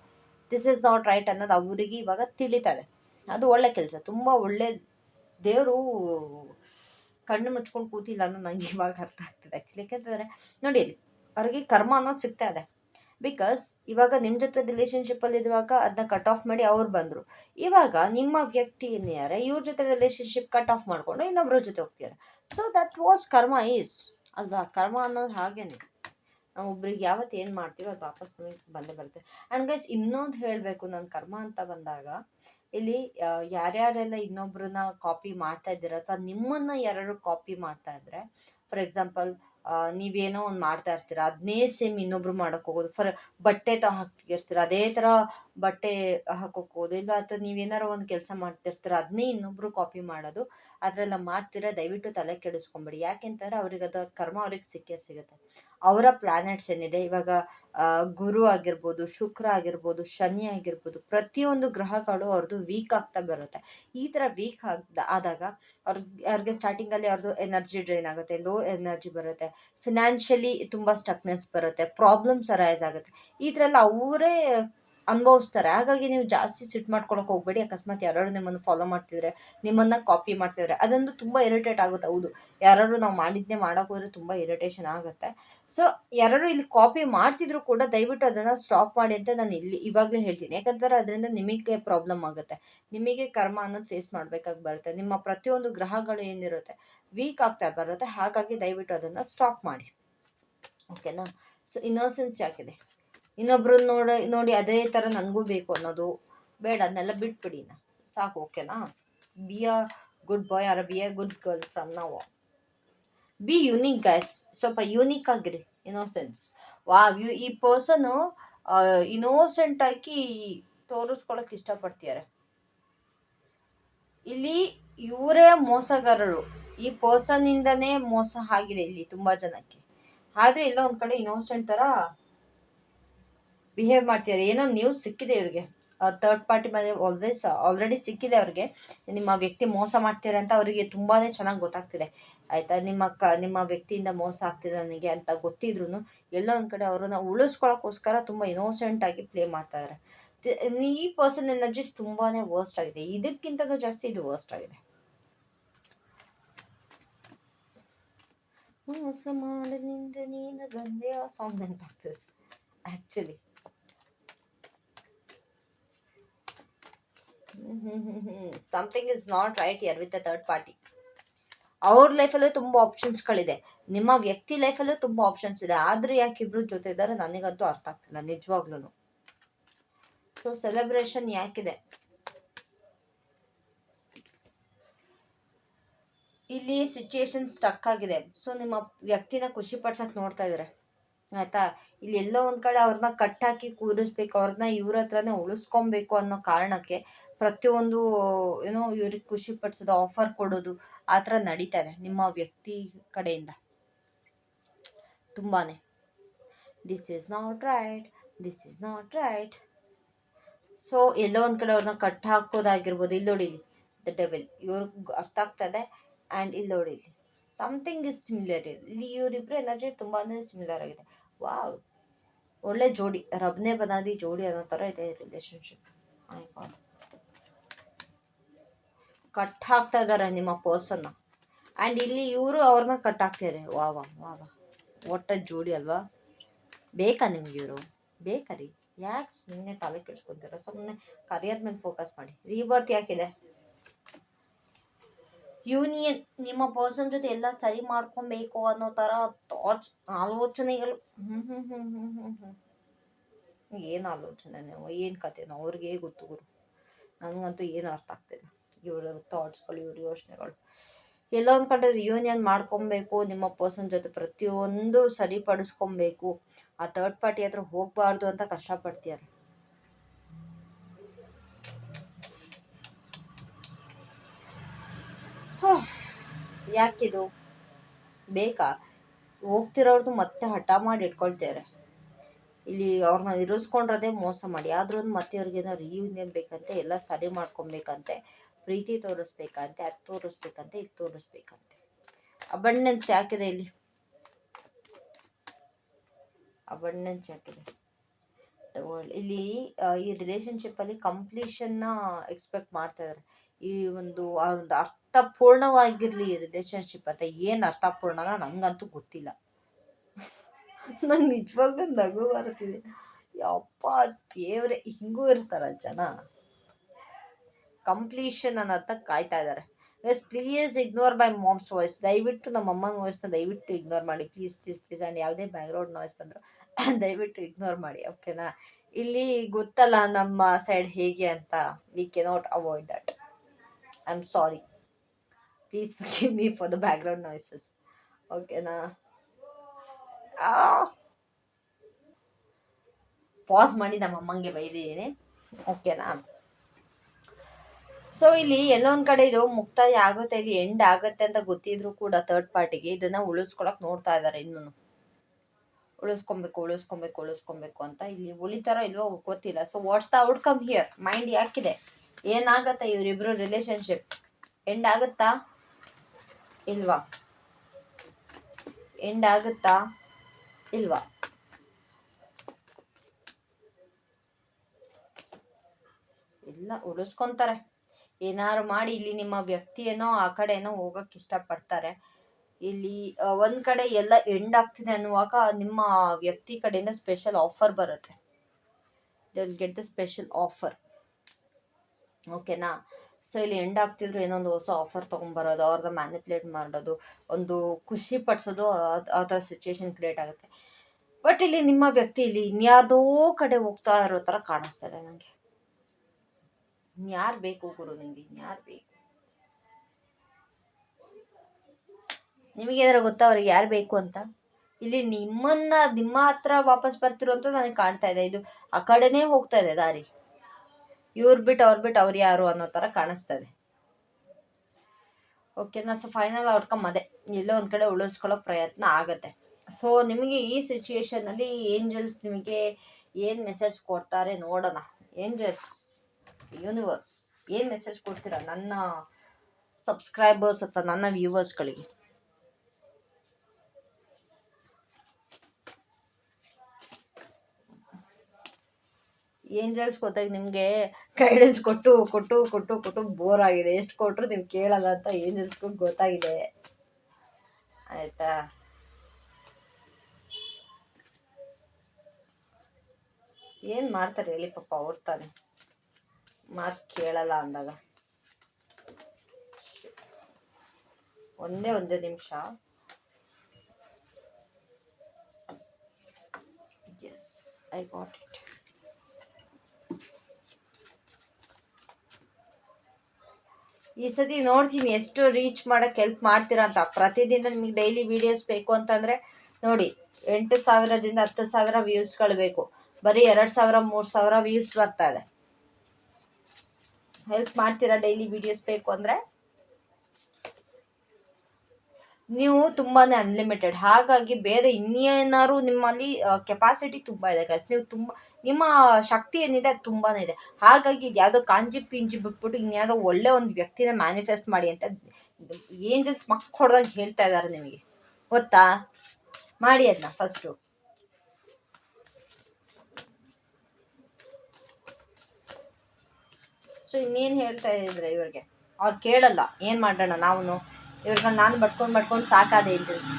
ದಿಸ್ ಇಸ್ ನಾಟ್ ರೈಟ್ ಅನ್ನೋದು ಅವರಿಗೆ ಇವಾಗ ತಿಳಿತಾ ಇದೆ ಅದು ಒಳ್ಳೆ ಕೆಲಸ. ತುಂಬ ಒಳ್ಳೆ ದೇವರು ಕಣ್ಣು ಮುಚ್ಕೊಂಡು ಕೂತಿಲ್ಲ ಅನ್ನೋ ನಂಗೆ ಇವಾಗ ಅರ್ಥ ಆಗ್ತದೆ ಆ್ಯಕ್ಚುಲಿ ಯಾಕಂತಂದರೆ ನೋಡಿ ಅವ್ರಿಗೆ ಕರ್ಮ ಅನ್ನೋದು ಸಿಗ್ತಾ ಇದೆ. ಬಿಕಾಸ್ ಇವಾಗ ನಿಮ್ಮ ಜೊತೆ ರಿಲೇಷನ್ಶಿಪ್ಪಲ್ಲಿ ಇರುವಾಗ ಅದನ್ನ ಕಟ್ ಆಫ್ ಮಾಡಿ ಅವ್ರು ಬಂದರು. ಇವಾಗ ನಿಮ್ಮ ವ್ಯಕ್ತಿ ಏನಿದ್ದಾರೆ, ಇವ್ರ ಜೊತೆ ರಿಲೇಷನ್ಶಿಪ್ ಕಟ್ ಆಫ್ ಮಾಡಿಕೊಂಡು ಇನ್ನೊಬ್ಬರ ಜೊತೆ ಹೋಗ್ತಿದ್ದಾರೆ. So that was karma is ಅಲ್ವಾ? ಕರ್ಮ ಅನ್ನೋದು ಹಾಗೇನೆ. ನಾವು ಒಬ್ರಿಗೆ ಯಾವತ್ತು ಏನು ಮಾಡ್ತೀವೋ ಅದು ವಾಪಸ್ ನಮಗೆ ಬಂದೇ ಬರುತ್ತೆ. ಆ್ಯಂಡ್ ಗೈಸ್ ಇನ್ನೊಂದು ಹೇಳಬೇಕು ನನ್ನ ಕರ್ಮ ಅಂತ ಬಂದಾಗ ಇಲ್ಲಿ ಯಾರ್ಯಾರೆಲ್ಲ ಇನ್ನೊಬ್ಬರನ್ನ ಕಾಪಿ ಮಾಡ್ತಾ ಇದ್ದೀರ ಅಥವಾ ನಿಮ್ಮನ್ನ ಯಾರು ಕಾಪಿ ಮಾಡ್ತಾ ಇದ್ರೆ ಫಾರ್ ಎಕ್ಸಾಂಪಲ್ ನೀವೇನೋ ಒಂದು ಮಾಡ್ತಾ ಇರ್ತೀರ ಅದನ್ನೇ ಸೇಮ್ ಇನ್ನೊಬ್ರು ಮಾಡಕ್ ಹೋಗೋದು ಫಾರ್ ಬಟ್ಟೆ ತ ಹಾಕ್ತಿರ್ತೀರ, ಅದೇ ಥರ ಬಟ್ಟೆ ಹಾಕೋಕೆ ಹೋಗೋದು ಇಲ್ಲ ಅಥವಾ ನೀವೇನಾರು ಒಂದು ಕೆಲಸ ಮಾಡ್ತಿರ್ತೀರ ಅದನ್ನೇ ಇನ್ನೊಬ್ರು ಕಾಪಿ ಮಾಡೋದು, ಅದರೆಲ್ಲ ಮಾಡ್ತೀರ, ದಯವಿಟ್ಟು ತಲೆ ಕೆಡಿಸ್ಕೊಂಬೇಡಿ. ಯಾಕೆಂತಾರೆ ಅವ್ರಿಗೆ ಅದು ಕರ್ಮ ಅವ್ರಿಗೆ ಸಿಕ್ಕೇ ಸಿಗುತ್ತೆ. ಅವರ ಪ್ಲಾನೆಟ್ಸ್ ಏನಿದೆ, ಇವಾಗ ಗುರು ಆಗಿರ್ಬೋದು, ಶುಕ್ರ ಆಗಿರ್ಬೋದು, ಶನಿ ಆಗಿರ್ಬೋದು, ಪ್ರತಿಯೊಂದು ಗ್ರಹಗಳು ಅವ್ರದ್ದು ವೀಕ್ ಆಗ್ತಾ ಬರುತ್ತೆ. ಈ ಥರ ವೀಕ್ ಆಗ, ಆದಾಗ ಅವ್ರಿಗೆ ಅವ್ರಿಗೆ ಸ್ಟಾರ್ಟಿಂಗಲ್ಲಿ ಅವ್ರದ್ದು ಎನರ್ಜಿ ಡ್ರೈನ್ ಆಗುತ್ತೆ ಲೋ ಎನರ್ಜಿ ಬರುತ್ತೆ ಫಿನಾನ್ಷಿಯಲಿ ತುಂಬ ಸ್ಟಕ್ನೆಸ್ ಬರುತ್ತೆ ಪ್ರಾಬ್ಲಮ್ಸ್ ಅರೈಸ್ ಆಗುತ್ತೆ. ಈ ಥರ ಎಲ್ಲ ಅವರೇ ಅನುಭವಿಸ್ತಾರೆ ಹಾಗಾಗಿ ನೀವು ಜಾಸ್ತಿ ಸಿಟ್ಟು ಮಾಡ್ಕೊಳಕ್ಕೆ ಹೋಗ್ಬೇಡಿ. ಅಕಸ್ಮಾತ್ ಯಾರು ನಿಮ್ಮನ್ನು ಫಾಲೋ ಮಾಡ್ತಿದ್ರೆ, ನಿಮ್ಮನ್ನು ಕಾಪಿ ಮಾಡ್ತಿದ್ರೆ, ಅದೊಂದು ತುಂಬ ಇರಿಟೇಟ್ ಆಗುತ್ತೆ. ಹೌದು ಯಾರು ನಾವು ಮಾಡಿದ್ನೇ ಮಾಡೋಕೆ ಹೋದ್ರೆ ತುಂಬ ಇರಿಟೇಷನ್ ಆಗುತ್ತೆ. ಸೊ ಯಾರು ಇಲ್ಲಿ ಕಾಪಿ ಮಾಡ್ತಿದ್ರು ಕೂಡ ದಯವಿಟ್ಟು ಅದನ್ನು ಸ್ಟಾಪ್ ಮಾಡಿ ಅಂತ ನಾನು ಇಲ್ಲಿ ಇವಾಗಲೇ ಹೇಳ್ತೀನಿ. ಯಾಕಂದ್ರೆ ಅದರಿಂದ ನಿಮಗೆ ಪ್ರಾಬ್ಲಮ್ ಆಗುತ್ತೆ. ನಿಮಗೆ ಕರ್ಮ ಅನ್ನೋದು ಫೇಸ್ ಮಾಡಬೇಕಾಗಿ ಬರುತ್ತೆ. ನಿಮ್ಮ ಪ್ರತಿಯೊಂದು ಗ್ರಹಗಳು ಏನಿರುತ್ತೆ ವೀಕ್ ಆಗ್ತಾ ಬರುತ್ತೆ. ಹಾಗಾಗಿ ದಯವಿಟ್ಟು ಅದನ್ನು ಸ್ಟಾಪ್ ಮಾಡಿ. ಓಕೆನಾ ಸೊ ಇನ್ನೋಸೆನ್ಸ್ ಯಾಕಿದೆ? ಇನ್ನೊಬ್ರು ನೋಡಿ ನೋಡಿ ಅದೇ ಥರ ನನಗೂ ಬೇಕು ಅನ್ನೋದು. ಬೇಡ, ಅದನ್ನೆಲ್ಲ ಬಿಟ್ಬಿಡಿ ಸಾಕು ಓಕೆನಾ be a good boy or be a good girl from ನಾವು ಬಿ ಯುನೀಕ್ ಗೈಸ್ ಸ್ವಲ್ಪ ಯೂನಿಕ್ ಆಗಿರಿ ಇನೋಸೆನ್ಸ್ ವಾ ಯು ಈ ಪರ್ಸನು ಇನೋಸೆಂಟ್ ಆಗಿ ತೋರಿಸ್ಕೊಳಕ್ ಇಷ್ಟಪಡ್ತಿದ್ದಾರೆ. ಇಲ್ಲಿ ಇವರೇ ಮೋಸಗಾರರು. ಈ ಪರ್ಸನ್ ಇಂದನೇ ಮೋಸ ಆಗಿದೆ ಇಲ್ಲಿ ತುಂಬಾ ಜನಕ್ಕೆ. ಆದ್ರೆ ಇಲ್ಲ ಒಂದ್ ಕಡೆ ಇನ್ನೋಸೆಂಟ್ ತರ ಬಿಹೇವ್ ಮಾಡ್ತಿದ್ದಾರೆ ಏನೋ ನ್ಯೂಸ್ ಸಿಕ್ಕಿದೆ ಇವ್ರಿಗೆ. ಥರ್ಡ್ ಪಾರ್ಟಿ ಮೇಲೆ ಆಲ್ವೇಸ್ ಆಲ್ರೆಡಿ ಸಿಕ್ಕಿದೆ ಅವ್ರಿಗೆ. ನಿಮ್ಮ ವ್ಯಕ್ತಿ ಮೋಸ ಮಾಡ್ತೀರ ಅಂತ ಅವರಿಗೆ ತುಂಬಾನೇ ಚೆನ್ನಾಗಿ ಗೊತ್ತಾಗ್ತಿದೆ. ಆಯ್ತಾ? ನಿಮ್ಮ ಕ, ನಿಮ್ಮ ವ್ಯಕ್ತಿಯಿಂದ ಮೋಸ ಆಗ್ತಿದೆ ನನಗೆ ಅಂತ ಗೊತ್ತಿದ್ರು ಎಲ್ಲೋ ಒಂದು ಕಡೆ ಅವ್ರನ್ನ ಉಳಿಸ್ಕೊಳಕ್ಕೋಸ್ಕರ ತುಂಬಾ ಇನೋಸೆಂಟ್ ಆಗಿ ಪ್ಲೇ ಮಾಡ್ತಾಯಿದ್ದಾರೆ ಈ ಪರ್ಸನ್ ಎನರ್ಜಿಸ್ ತುಂಬಾನೇ ವರ್ಸ್ಟ್ ಆಗಿದೆ. ಇದಕ್ಕಿಂತಲೂ ಜಾಸ್ತಿ ಇದು ವರ್ಸ್ಟ್ ಆಗಿದೆ. ಮೋಸ ಮಾಡಿನಿಂದ ನೀನು ಬಂದೆ ಆ ಸಾಂಗ್ ನೆನಪಾಗ್ತದೆ. Actually something is not right your with a third party ಅವ್ರ ಲೈಫಲ್ಲೂ ತುಂಬ ಆಪ್ಷನ್ಸ್ಗಳಿದೆ ನಿಮ್ಮ ವ್ಯಕ್ತಿ ಲೈಫಲ್ಲೂ ತುಂಬ ಆಪ್ಷನ್ಸ್ ಇದೆ. ಆದರೆ ಯಾಕೆ ಇಬ್ರು ಜೊತೆ ಇದ್ದಾರೆ ನನಗಂತೂ ಅರ್ಥ ಆಗ್ತಿಲ್ಲ ನಿಜವಾಗ್ಲೂ ಸೊ ಸೆಲೆಬ್ರೇಷನ್ ಯಾಕಿದೆ? ಇಲ್ಲಿ ಸಿಚುಯೇಷನ್ ಸ್ಟಕ್ ಆಗಿದೆ. ಸೊ ನಿಮ್ಮ ವ್ಯಕ್ತಿನ ಖುಷಿ ಪಡ್ಸಕ್ ನೋಡ್ತಾ ಇದಾರೆ. ಆಯ್ತಾ? ಇಲ್ಲಿ ಎಲ್ಲೋ ಒಂದು ಕಡೆ ಅವ್ರನ್ನ ಕಟ್ಟಾಕಿ ಕೂರಿಸ್ಬೇಕು ಅವ್ರನ್ನ ಇವ್ರ ಹತ್ರನೇ ಉಳಿಸ್ಕೊಬೇಕು ಅನ್ನೋ ಕಾರಣಕ್ಕೆ ಪ್ರತಿಯೊಂದು ಏನೋ ಇವ್ರಿಗೆ ಖುಷಿ ಪಡಿಸೋದು ಆಫರ್ ಕೊಡೋದು ಆ ಥರ ನಡೀತಾ ಇದೆ ನಿಮ್ಮ ವ್ಯಕ್ತಿ ಕಡೆಯಿಂದ. ತುಂಬಾ this is not right this is not right so ಎಲ್ಲೋ ಒಂದು ಕಡೆ ಅವ್ರನ್ನ ಕಟ್ ಹಾಕೋದಾಗಿರ್ಬೋದು ಇಲ್ಲಿ ನೋಡಿ ಇಲ್ಲಿ ದ ಡೆವಿಲ್ ಇವ್ರಿಗೆ ಅರ್ಥ ಆಗ್ತದೆ ಆ್ಯಂಡ್ ಇಲ್ಲಿ ನೋಡಿ ಸಮಥಿಂಗ್ ಇಸ್ ಸಿಮಿಲರ್ ಇಲ್ಲಿ ಇವರಿಬ್ರು ಎನರ್ಜಿ ತುಂಬಾ ಸಿಮಿಲರ್ ಆಗಿದೆ. ವಾವ್. ಒಳ್ಳೆ ಜೋಡಿ, ರಬ್ನೆ ಬನಾದಿ ಜೋಡಿ ಅನ್ನೋ ಥರ ಇದೆ ರಿಲೇಶನ್ಶಿಪ್ ಕಟ್ ಹಾಕ್ತಾ ಇದ್ದಾರೆ ನಿಮ್ಮ ಪರ್ಸನ್ನ ಆ್ಯಂಡ್ ಇಲ್ಲಿ ಇವರು ಅವ್ರನ್ನ ಕಟ್ ಹಾಕ್ತಾರೆ ವಾವ ವಾ ವಾ ಒಟ್ಟ ಜೋಡಿ ಅಲ್ವಾ? ಬೇಕಾ ನಿಮ್ಗೆ ಇವರು? ಬೇಕಾ ರೀ? ಯಾಕೆ ಸುಮ್ಮನೆ ತಲೆ ಕೆಡ್ಸ್ಕೊಂತೀರ? ಸುಮ್ಮನೆ ಕರಿಯರ್ ಮೇಲೆ ಫೋಕಸ್ ಮಾಡಿ. ರೀಬರ್ತ್ ಯಾಕಿದೆ? ಯೂನಿಯನ್, ನಿಮ್ಮ ಪರ್ಸನ್ ಜೊತೆ ಎಲ್ಲ ಸರಿ ಮಾಡ್ಕೊಬೇಕು ಅನ್ನೋ ತರ ಥಾಟ್ಸ್ ಆಲೋಚನೆಗಳು. ಹ್ಮ್ ಹ್ಮ್ ಹ್ಞೂ ಹ್ಮ್ ಹ್ಮ್ ಹ್ಮ್. ಏನು ಆಲೋಚನೆ ಏನು ಕಥೆನೋ ಅವ್ರಿಗೆ ಗೊತ್ತು ಗುರು? ನನಗಂತೂ ಏನು ಅರ್ಥ ಆಗ್ತಿಲ್ಲ. ಇವರ ಥಾಟ್ಸ್ಗಳು ಇವ್ರ ಯೋಚನೆಗಳು. ಎಲ್ಲ ಒಂದು ಕಡೆ ರಿಯೂನಿಯನ್ ಮಾಡ್ಕೊಬೇಕು, ನಿಮ್ಮ ಪರ್ಸನ್ ಜೊತೆ ಪ್ರತಿಯೊಂದು ಸರಿಪಡಿಸ್ಕೊಬೇಕು. ಆ ಥರ್ಡ್ ಪಾರ್ಟಿ ಹತ್ರ ಹೋಗಬಾರ್ದು ಅಂತ ಕಷ್ಟಪಡ್ತೀಯಾರೆ ಯಾಕಿದು? ಬೇಕಾ? ಹೋಗ್ತಿರೋರ್ದು ಮತ್ತೆ ಹಠ ಮಾಡಿ ಇಟ್ಕೊಳ್ತಾರೆ. ಇಲ್ಲಿ ಅವ್ರನ್ನ ಇರಿಸ್ಕೊಂಡ್ರದೇ ಮೋಸ ಮಾಡಿ. ಆದ್ರೂ ಮತ್ತೆ ಅವ್ರಿಗೇನೋ ರಿಯೂನಿಯನ್ ಬೇಕಂತೆ? ಎಲ್ಲ ಸರಿ ಮಾಡ್ಕೊಬೇಕಂತೆ. ಪ್ರೀತಿ ತೋರಿಸ್ಬೇಕಂತೆ, ಅದು ತೋರಿಸ್ಬೇಕಂತೆ, ಇದು ತೋರಿಸ್ಬೇಕಂತೆ. ಅಬಂಡೆನ್ಸ್ ಯಾಕಿದೆ ಇಲ್ಲಿ? ಅಬಂಡೆನ್ಸ್ ಯಾಕಿದೆ. ಇಲ್ಲಿ ಈ ರಿಲೇಶನ್ಶಿಪ್ಪಲ್ಲಿ ಅಲ್ಲಿ ಕಂಪ್ಲೀಷನ್ನ ಎಕ್ಸ್ಪೆಕ್ಟ್ ಮಾಡ್ತಾ ಇದ್ದಾರೆ ಈ ಒಂದು, ಆ ಒಂದು ಅರ್ಥಪೂರ್ಣವಾಗಿರ್ಲಿ ರಿಲೇಶನ್ಶಿಪ್ ಅಂತ ಏನು ಅರ್ಥಪೂರ್ಣನ ನಂಗಂತೂ ಗೊತ್ತಿಲ್ಲ. ನಂಗೆ ನಿಜವಾಗ್ಲೂ ನಗು ಬರ್ತಿದೆ ಯಪ್ಪ, ದೇವ್ರೆ, ಹಿಂಗೂ ಇರ್ತಾರ ಜನ. ಕಂಪ್ಲೀಷನ್ ಅನ್ನತ್ತ ಕಾಯ್ತಾ ಇದ್ದಾರೆ. Yes please ignore my mom's voice ದಯವಿಟ್ಟು ನಮ್ಮ ಅಮ್ಮನ ವಾಯ್ಸ್ನ ದಯವಿಟ್ಟು ಇಗ್ನೋರ್ ಮಾಡಿ. ಪ್ಲೀಸ್ ಪ್ಲೀಸ್ ಪ್ಲೀಸ್ ಆ್ಯಂಡ್ ಯಾವುದೇ ಬ್ಯಾಕ್ಗ್ರೌಂಡ್ ನಾಯ್ಸ್ ಬಂದರೂ ದಯವಿಟ್ಟು ಇಗ್ನೋರ್ ಮಾಡಿ ಓಕೆನಾ ಇಲ್ಲಿ ಗೊತ್ತಲ್ಲ ನಮ್ಮ ಸೈಡ್ ಹೇಗೆ ಅಂತ. We cannot avoid that I am sorry please forgive me for the background noises ಓಕೆನಾ ಪಾಸ್ ಮಾಡಿ ನಮ್ಮ ಅಮ್ಮಂಗೆ ಬೈದಿದ್ದೀನಿ. ಓಕೆನಾ ಸೊ ಇಲ್ಲಿ ಎಲ್ಲೋ ಒಂದ್ ಕಡೆ ಇದು ಮುಕ್ತಾಯ ಆಗುತ್ತೆ ಇಲ್ಲಿ ಎಂಡ್ ಆಗುತ್ತೆ ಅಂತ ಗೊತ್ತಿದ್ರು ಕೂಡ ಥರ್ಡ್ ಪಾರ್ಟಿಗೆ ಇದನ್ನ ಉಳಿಸ್ಕೊಳಕ್ ನೋಡ್ತಾ ಇದ್ದಾರೆ ಇನ್ನೂ ಉಳಿಸ್ಕೊಬೇಕು ಉಳಿಸ್ಕೊಬೇಕು ಉಳಿಸ್ಕೊಬೇಕು ಅಂತ ಇಲ್ಲಿ ಉಳಿತಾರ ಇಲ್ವೋ ಗೊತ್ತಿಲ್ಲ. So what's the outcome here mind ಯಾಕಿದೆ? ಏನಾಗತ್ತೆ ಇವರಿಬ್ರು ರಿಲೇಶನ್ಶಿಪ್ ಎಂಡ್ ಆಗುತ್ತಾ? ಇಲ್ವಾ? ಎಂಡ್ ಆಗುತ್ತಾ ಇಲ್ವಾ? ಇಲ್ಲ ಉಳಿಸ್ಕೊಂತಾರೆ. ಏನಾರು ಮಾಡಿ ಇಲ್ಲಿ ನಿಮ್ಮ ವ್ಯಕ್ತಿ ಏನೋ ಆ ಕಡೆ ಏನೋ ಹೋಗಕ್ ಇಷ್ಟಪಡ್ತಾರೆ. ಇಲ್ಲಿ ಒಂದು ಕಡೆ ಎಲ್ಲ ಎಂಡ್ ಆಗ್ತಿದೆ ಅನ್ನುವಾಗ ನಿಮ್ಮ ವ್ಯಕ್ತಿ ಕಡೆಯಿಂದ ಸ್ಪೆಷಲ್ ಆಫರ್ ಬರುತ್ತೆ. ಗೆಟ್ ದ ಸ್ಪೆಷಲ್ ಆಫರ್ ಓಕೆನಾ ಸೊ ಇಲ್ಲಿ ಎಂಡ್ ಆಗ್ತಿದ್ರು ಏನೋ ಒಂದು ಹೊಸ ಆಫರ್ ತೊಗೊಂಬರೋದು ಅವ್ರದ್ದು ಮ್ಯಾನಿಪುಲೇಟ್ ಮಾಡೋದು, ಒಂದು ಖುಷಿ ಪಡಿಸೋದು ಆ ಥರ ಸಿಚುವೇಶನ್ ಕ್ರಿಯೇಟ್ ಆಗುತ್ತೆ. ಬಟ್ ಇಲ್ಲಿ ನಿಮ್ಮ ವ್ಯಕ್ತಿ ಇಲ್ಲಿ ಇನ್ಯಾವುದೋ ಕಡೆ ಹೋಗ್ತಾ ಇರೋ ಥರ ಕಾಣಿಸ್ತಾ ಇದೆ ನನಗೆ ಇನ್ಯಾರು ಬೇಕು ಗುರು ನಿಮಗೆ ಇನ್ಯಾರು ಬೇಕು? ನಿಮಗೇನಾರು ಗೊತ್ತಾ ಅವ್ರಿಗೆ ಯಾರು ಬೇಕು ಅಂತ? ಇಲ್ಲಿ ನಿಮ್ಮನ್ನ, ನಿಮ್ಮ ಹತ್ರ ವಾಪಸ್ ಬರ್ತಿರೋ ಅಂತ ನನಗೆ ಕಾಣ್ತಾ ಇದೆ. ಇದು ಆ ಕಡೆನೇ ಹೋಗ್ತಾ ಇದೆ ದಾರಿ. ಇವ್ರು ಬಿಟ್ಟು ಅವ್ರು ಬಿಟ್ಟು ಅವ್ರು ಯಾರು ಅನ್ನೋ ಥರ ಕಾಣಿಸ್ತಾ ಇದೆ ಓಕೆನಾ ಸೊ ಫೈನಲ್ ಔಟ್ಕಮ್ ಅದೇ. ಎಲ್ಲೋ ಒಂದು ಕಡೆ ಉಳಿಸ್ಕೊಳ್ಳೋ ಪ್ರಯತ್ನ ಆಗುತ್ತೆ. ಸೊ ನಿಮಗೆ ಈ ಸಿಚುಯೇಷನಲ್ಲಿ ಏಂಜಲ್ಸ್ ನಿಮಗೆ ಏನು ಮೆಸೇಜ್ ಕೊಡ್ತಾರೆ ನೋಡೋಣ. ಏಂಜಲ್ಸ್ ಯೂನಿವರ್ಸ್ ಏನು ಮೆಸೇಜ್ ಕೊಡ್ತೀರಾ? ನನ್ನ ಸಬ್ಸ್ಕ್ರೈಬರ್ಸ್ ಅಥವಾ ನನ್ನ ವ್ಯೂವರ್ಸ್ಗಳಿಗೆ ಏಂಜಲ್ಸ್ ಗೊತ್ತಾಗಿ ನಿಮಗೆ ಗೈಡೆನ್ಸ್ ಕೊಟ್ಟು ಕೊಟ್ಟು ಕೊಟ್ಟು ಕೊಟ್ಟು ಬೋರ್ ಆಗಿದೆ. ಎಷ್ಟು ಕೊಟ್ಟರು ನೀವು ಕೇಳಲ್ಲ ಅಂತ ಏಂಜಲ್ಸ್ಗೂ ಗೊತ್ತಾಗಿದೆ. ಆಯಿತಾ? ಏನು ಮಾಡ್ತಾರೆ ಹೇಳಿ ಪಾಪ ಅವ್ರು ತಾನೆ. ಮಾತು ಕೇಳಲ್ಲ ಅಂದಾಗ. ಒಂದೇ ಒಂದೇ ನಿಮಿಷ. ಎಸ್ ಐ ಗಾಟ್ ಇಟ್ ಈ ಸತಿ ನೋಡ್ತೀನಿ ಎಷ್ಟು ರೀಚ್ ಮಾಡಕ್ಕೆ ಹೆಲ್ಪ್ ಮಾಡ್ತೀರಾ ಅಂತ. ಪ್ರತಿದಿನ ನಿಮಗೆ ಡೈಲಿ ವಿಡಿಯೋಸ್ ಬೇಕು ಅಂತಂದರೆ ನೋಡಿ, ಎಂಟು ಸಾವಿರದಿಂದ ಹತ್ತು ಸಾವಿರ ವ್ಯೂಸ್ಗಳು ಬೇಕು. ಬರೀ ಎರಡು ಸಾವಿರ, ಮೂರು ಸಾವಿರ ವ್ಯೂಸ್ ಬರ್ತಾ ಇದೆ. ಹೆಲ್ಪ್ ಮಾಡ್ತೀರಾ ಡೈಲಿ ವಿಡಿಯೋಸ್ ಬೇಕು ಅಂದರೆ? ನೀವು ತುಂಬಾ ಅನ್ಲಿಮಿಟೆಡ್ ಹಾಗಾಗಿ ಬೇರೆ ಇನ್ನೇನಾದ್ರು ನಿಮ್ಮಲ್ಲಿ ಕೆಪಾಸಿಟಿ ತುಂಬ ಇದೆ ಗೈಸ್ ನೀವು ತುಂಬ, ನಿಮ್ಮ ಶಕ್ತಿ ಏನಿದೆ ಅದು ತುಂಬಾ ಇದೆ. ಹಾಗಾಗಿ ಯಾವುದೋ ಕಾಂಜಿ ಪಿಂಜಿ ಬಿಟ್ಬಿಟ್ಟು ಇನ್ಯಾವುದೋ ಒಳ್ಳೆ ಒಂದು ವ್ಯಕ್ತಿನ ಮ್ಯಾನಿಫೆಸ್ಟ್ ಮಾಡಿ ಅಂತ ಏಂಜಲ್ಸ್ ಮಕ್ ಹೊಡೆದಂಗೆ ಹೇಳ್ತಾ ಇದ್ದಾರೆ ನಿಮಗೆ. ಗೊತ್ತಾ? ಮಾಡಿ ಅದನ್ನ ಫಸ್ಟು ಸೊ ಇನ್ನೇನು ಹೇಳ್ತಾ ಇದ್ರೆ ಇವ್ರಿಗೆ? ಅವ್ರು ಕೇಳಲ್ಲ. ಏನು ಮಾಡೋಣ ನಾವು ಇವ್ರಿಗೆ ನಾನು ಬಟ್ಕೊಂಡು ಬಡ್ಕೊಂಡು ಸಾಕಾದ ಏಂಜಲ್ಸ್.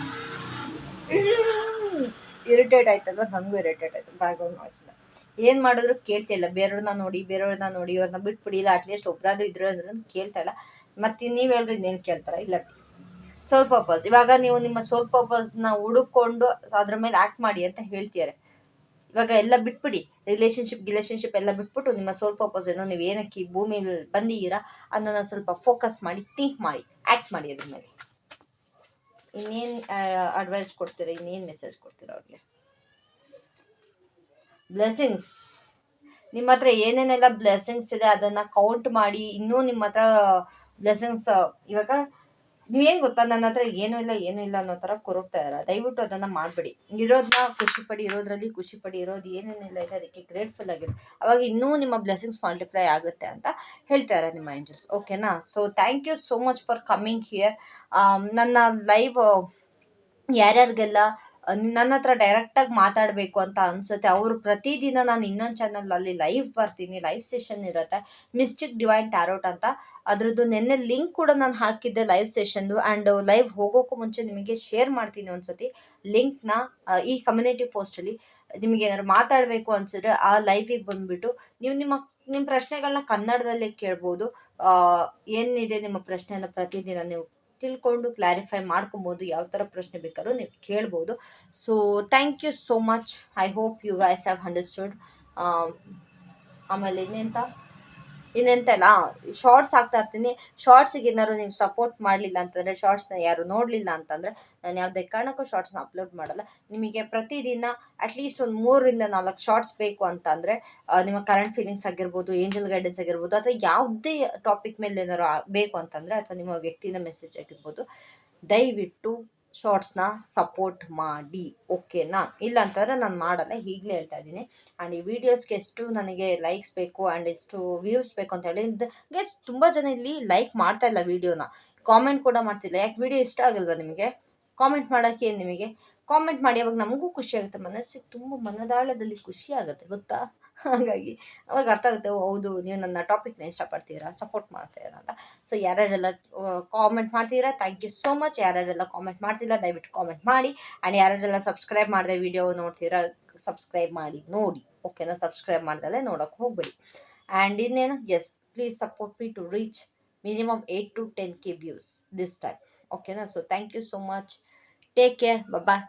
ಇರಿಟೇಟ್ ಆಯ್ತಲ್ವ? ನನಗೂ ಇರಿಟೇಟ್ ಆಯ್ತು. ಬ್ಯಾಕ್ಗ್ರೌಂಡ್ ವಾಯ್ಸ್ ಏನು ಮಾಡಿದ್ರು ಕೇಳ್ತಿಲ್ಲ ಬೇರೆಯವ್ರನ್ನ ನೋಡಿ ಬೇರೆಯವ್ರನ್ನ ನೋಡಿ, ಇವ್ರನ್ನ ಬಿಟ್ಬಿಡಿ. ಇಲ್ಲ ಅಟ್ಲೀಸ್ಟ್ ಒಬ್ಬರಾದ್ರು ಇದ್ರು ಅಂದ್ರೆ ಕೇಳ್ತಾ ಇಲ್ಲ. ಮತ್ತೆ ನೀವು ಹೇಳ್ರಿ ಇನ್ನೇನು ಕೇಳ್ತಾರ? ಇಲ್ಲ. ಸೋಲ್ ಪರ್ಪಸ್ ಇವಾಗ ನೀವು ನಿಮ್ಮ ಸೋಲ್ ಪರ್ಪಸ್ನ ಹುಡುಕೊಂಡು ಅದ್ರ ಮೇಲೆ ಆಕ್ಟ್ ಮಾಡಿ ಅಂತ ಹೇಳ್ತಿದ್ದಾರೆ. ಇವಾಗ ಎಲ್ಲ ಬಿಟ್ಬಿಡಿ. ರಿಲೇಶನ್ಶಿಪ್ ರಿಲೇಶನ್ಶಿಪ್ ಎಲ್ಲ ಬಿಟ್ಬಿಟ್ಟು ನಿಮ್ಮ ಸೋಲ್ ಪರ್ಪಸ್ ಏನೋ, ನೀವು ಏನಕ್ಕೆ ಭೂಮಿ ಬಂದಿದ್ದೀರಾ ಅದನ್ನ ಸ್ವಲ್ಪ ಫೋಕಸ್ ಮಾಡಿ ಥಿಂಕ್ ಮಾಡಿ ಆ್ಯಕ್ಟ್ ಮಾಡಿ ಅದ್ರ ಮೇಲೆ. ಇನ್ನೇನು ಅಡ್ವೈಸ್ ಕೊಡ್ತೀರಾ? ಇನ್ನೇನು ಮೆಸೇಜ್ ಕೊಡ್ತೀರಾ ಅವ್ರಿಗೆ? ಬ್ಲೆಸ್ಸಿಂಗ್ಸ್ ನಿಮ್ಮ ಹತ್ರ ಏನೇನೆಲ್ಲ ಬ್ಲೆಸ್ಸಿಂಗ್ಸ್ ಇದೆ ಅದನ್ನು ಕೌಂಟ್ ಮಾಡಿ, ಇನ್ನೂ ನಿಮ್ಮ ಹತ್ರ ಬ್ಲೆಸ್ಸಿಂಗ್ಸ್ ಇವಾಗ ನೀವೇನು ಗೊತ್ತಾ? ನನ್ನ ಹತ್ರ ಏನೂ ಇಲ್ಲ ಏನೂ ಇಲ್ಲ ಅನ್ನೋ ಥರ ಕೊರಗ್ತಾ ಇದ್ದಾರೆ ದಯವಿಟ್ಟು ಅದನ್ನು ಮಾಡಬೇಡಿ. ಇರೋದನ್ನ ಖುಷಿ ಪಡಿ, ಇರೋದ್ರಲ್ಲಿ ಖುಷಿ ಪಡಿ, ಇರೋದು ಏನೇನೆಲ್ಲ ಇದೆ, ಅದಕ್ಕೆ ಗ್ರೇಟ್ಫುಲ್ ಆಗಿದೆ ಅವಾಗ ಇನ್ನೂ ನಿಮ್ಮ ಬ್ಲೆಸಿಂಗ್ಸ್ ಮಲ್ಟಿಪ್ಲೈ ಆಗುತ್ತೆ ಅಂತ ಹೇಳ್ತಾರೆ ನಿಮ್ಮ ಏಂಜಲ್ಸ್ ಓಕೆನಾ so thank you so much for coming here ನನ್ನ ಲೈವ್ ಯಾರ್ಯಾರಿಗೆಲ್ಲ ನನ್ನ ಹತ್ರ ಡೈರೆಕ್ಟಾಗಿ ಮಾತಾಡಬೇಕು ಅಂತ ಅನ್ಸುತ್ತೆ. ಅವರು ಪ್ರತಿದಿನ ನಾನು ಇನ್ನೊಂದು ಚಾನಲಲ್ಲಿ ಲೈವ್ ಬರ್ತೀನಿ ಲೈವ್ ಸೆಷನ್ ಇರುತ್ತೆ. ಮಿಸ್ಟಿಕ್ ಡಿವೈನ್ ಟ್ಯಾರೋಟ್ ಅಂತ. ಅದರದ್ದು ನಿನ್ನೆ ಲಿಂಕ್ ಕೂಡ ನಾನು ಹಾಕಿದ್ದೆ ಲೈವ್ ಸೆಷನ್ದು ಆ್ಯಂಡ್ ಲೈವ್ ಹೋಗೋಕ್ಕೂ ಮುಂಚೆ ನಿಮಗೆ ಶೇರ್ ಮಾಡ್ತೀನಿ ಒಂದ್ಸತಿ. ಲಿಂಕ್ನ ಈ ಕಮ್ಯುನಿಟಿ ಪೋಸ್ಟಲ್ಲಿ ನಿಮಗೆ ಏನಾದ್ರು ಮಾತಾಡಬೇಕು ಅನ್ಸಿದ್ರೆ ಆ ಲೈವಿಗೆ ಬಂದುಬಿಟ್ಟು ನೀವು ನಿಮ್ಮ ನಿಮ್ಮ ಪ್ರಶ್ನೆಗಳನ್ನ ಕನ್ನಡದಲ್ಲೇ ಕೇಳ್ಬೋದು. ಏನಿದೆ ನಿಮ್ಮ ಪ್ರಶ್ನೆಯನ್ನು ಪ್ರತಿದಿನ ನೀವು ತಿಳ್ಕೊಂಡು ಕ್ಲಾರಿಫೈ ಮಾಡ್ಕೊಬೋದು, ಯಾವ ಥರ ಪ್ರಶ್ನೆ ಬೇಕಾದ್ರೂ ನೀವು ಕೇಳ್ಬೋದು. So thank you so much I hope you guys have understood ಆಮೇಲೆ ಇನ್ನೆಂತ ಇನ್ನೆಂತಲ್ಲ? ಶಾರ್ಟ್ಸ್ ಹಾಕ್ತಾ ಇರ್ತೀನಿ. ಶಾರ್ಟ್ಸಿಗೆ ಏನಾದ್ರು ನೀವು ಸಪೋರ್ಟ್ ಮಾಡಲಿಲ್ಲ ಅಂತಂದರೆ ಶಾರ್ಟ್ಸ್ನ ಯಾರು ನೋಡಲಿಲ್ಲ ಅಂತಂದರೆ, ನಾನು ಯಾವುದೇ ಕಾರಣಕ್ಕೂ ಶಾರ್ಟ್ಸ್ನ ಅಪ್ಲೋಡ್ ಮಾಡಲ್ಲ. ನಿಮಗೆ ಪ್ರತಿದಿನ ಅಟ್ಲೀಸ್ಟ್ ಒಂದು ಮೂರರಿಂದ ನಾಲ್ಕು ಶಾರ್ಟ್ಸ್ ಬೇಕು ಅಂತಂದರೆ ನಿಮ್ಮ ಕರೆಂಟ್ ಫೀಲಿಂಗ್ಸ್ ಆಗಿರ್ಬೋದು ಏಂಜಲ್ ಗೈಡೆನ್ಸ್ ಆಗಿರ್ಬೋದು, ಅಥವಾ ಯಾವುದೇ ಟಾಪಿಕ್ ಮೇಲೆ ಏನಾದ್ರು ಬೇಕು ಅಂತಂದರೆ, ಅಥವಾ ನಿಮ್ಮ ವ್ಯಕ್ತಿನ ಮೆಸೇಜ್ ಆಗಿರ್ಬೋದು, ದಯವಿಟ್ಟು ಶಾರ್ಟ್ಸ್ನ ಸಪೋರ್ಟ್ ಮಾಡಿ ಓಕೆನಾ ಇಲ್ಲ ಅಂತಂದರೆ ನಾನು ಮಾಡಲ್ಲ, ಈಗಲೇ ಹೇಳ್ತಾ ಇದ್ದೀನಿ. ಆ್ಯಂಡ್ ಈ ವಿಡಿಯೋಸ್ಗೆ ಎಷ್ಟು ನನಗೆ ಲೈಕ್ಸ್ ಬೇಕು ಆ್ಯಂಡ್ ಎಷ್ಟು ವ್ಯೂಸ್ ಬೇಕು ಅಂತ ಹೇಳಿ ಗೆಸ್ ತುಂಬ ಜನ ಇಲ್ಲಿ ಲೈಕ್ ಮಾಡ್ತಾ ಇಲ್ಲ ವೀಡಿಯೋನ ಕಾಮೆಂಟ್ ಕೂಡ ಮಾಡ್ತಿಲ್ಲ. ಯಾಕೆ ವಿಡಿಯೋ ಇಷ್ಟ ಆಗಲ್ವಾ ನಿಮಗೆ? ಕಾಮೆಂಟ್ ಮಾಡೋಕ್ಕೆ ನಿಮಗೆ? ಕಾಮೆಂಟ್ ಮಾಡಿ, ಅವಾಗ ನಮಗೂ ಖುಷಿ ಆಗುತ್ತೆ ಮನಸ್ಸಿಗೆ. ತುಂಬ ಮನದಾಳದಲ್ಲಿ ಖುಷಿ ಆಗುತ್ತೆ, ಗೊತ್ತಾ? ಹಾಗಾಗಿ ಅವಾಗ ಅರ್ಥ ಆಗುತ್ತೆ ಹೌದು, ನೀವು ನನ್ನ ಟಾಪಿಕ್ನ ಇಷ್ಟಪಡ್ತೀರಾ ಸಪೋರ್ಟ್ ಮಾಡ್ತೀರಾ ಅಂತ. ಸೊ ಯಾರ್ಯಾರೆಲ್ಲ ಕಾಮೆಂಟ್ ಮಾಡ್ತೀರಾ ಥ್ಯಾಂಕ್ ಯು ಸೋ ಮಚ್ ಯಾರ್ಯಾರೆಲ್ಲ ಕಾಮೆಂಟ್ ಮಾಡ್ತಿಲ್ಲ, ದಯವಿಟ್ಟು ಕಾಮೆಂಟ್ ಮಾಡಿ. ಆ್ಯಂಡ್ ಯಾರ್ಯಾರೆಲ್ಲ ಸಬ್ಸ್ಕ್ರೈಬ್ ಮಾಡಿದೆ ವಿಡಿಯೋ ನೋಡ್ತೀರಾ ಸಬ್ಸ್ಕ್ರೈಬ್ ಮಾಡಿ, ನೋಡಿ. ಓಕೆನಾ ಸಬ್ಸ್ಕ್ರೈಬ್ ಮಾಡ್ದಲ್ಲೇ ನೋಡೋಕೆ ಹೋಗಬೇಡಿ. ಆ್ಯಂಡ್ ಇನ್ನೇನು? Yes please support me to reach minimum eight to ten K views this time ಓಕೆನಾ so thank you so much take care bye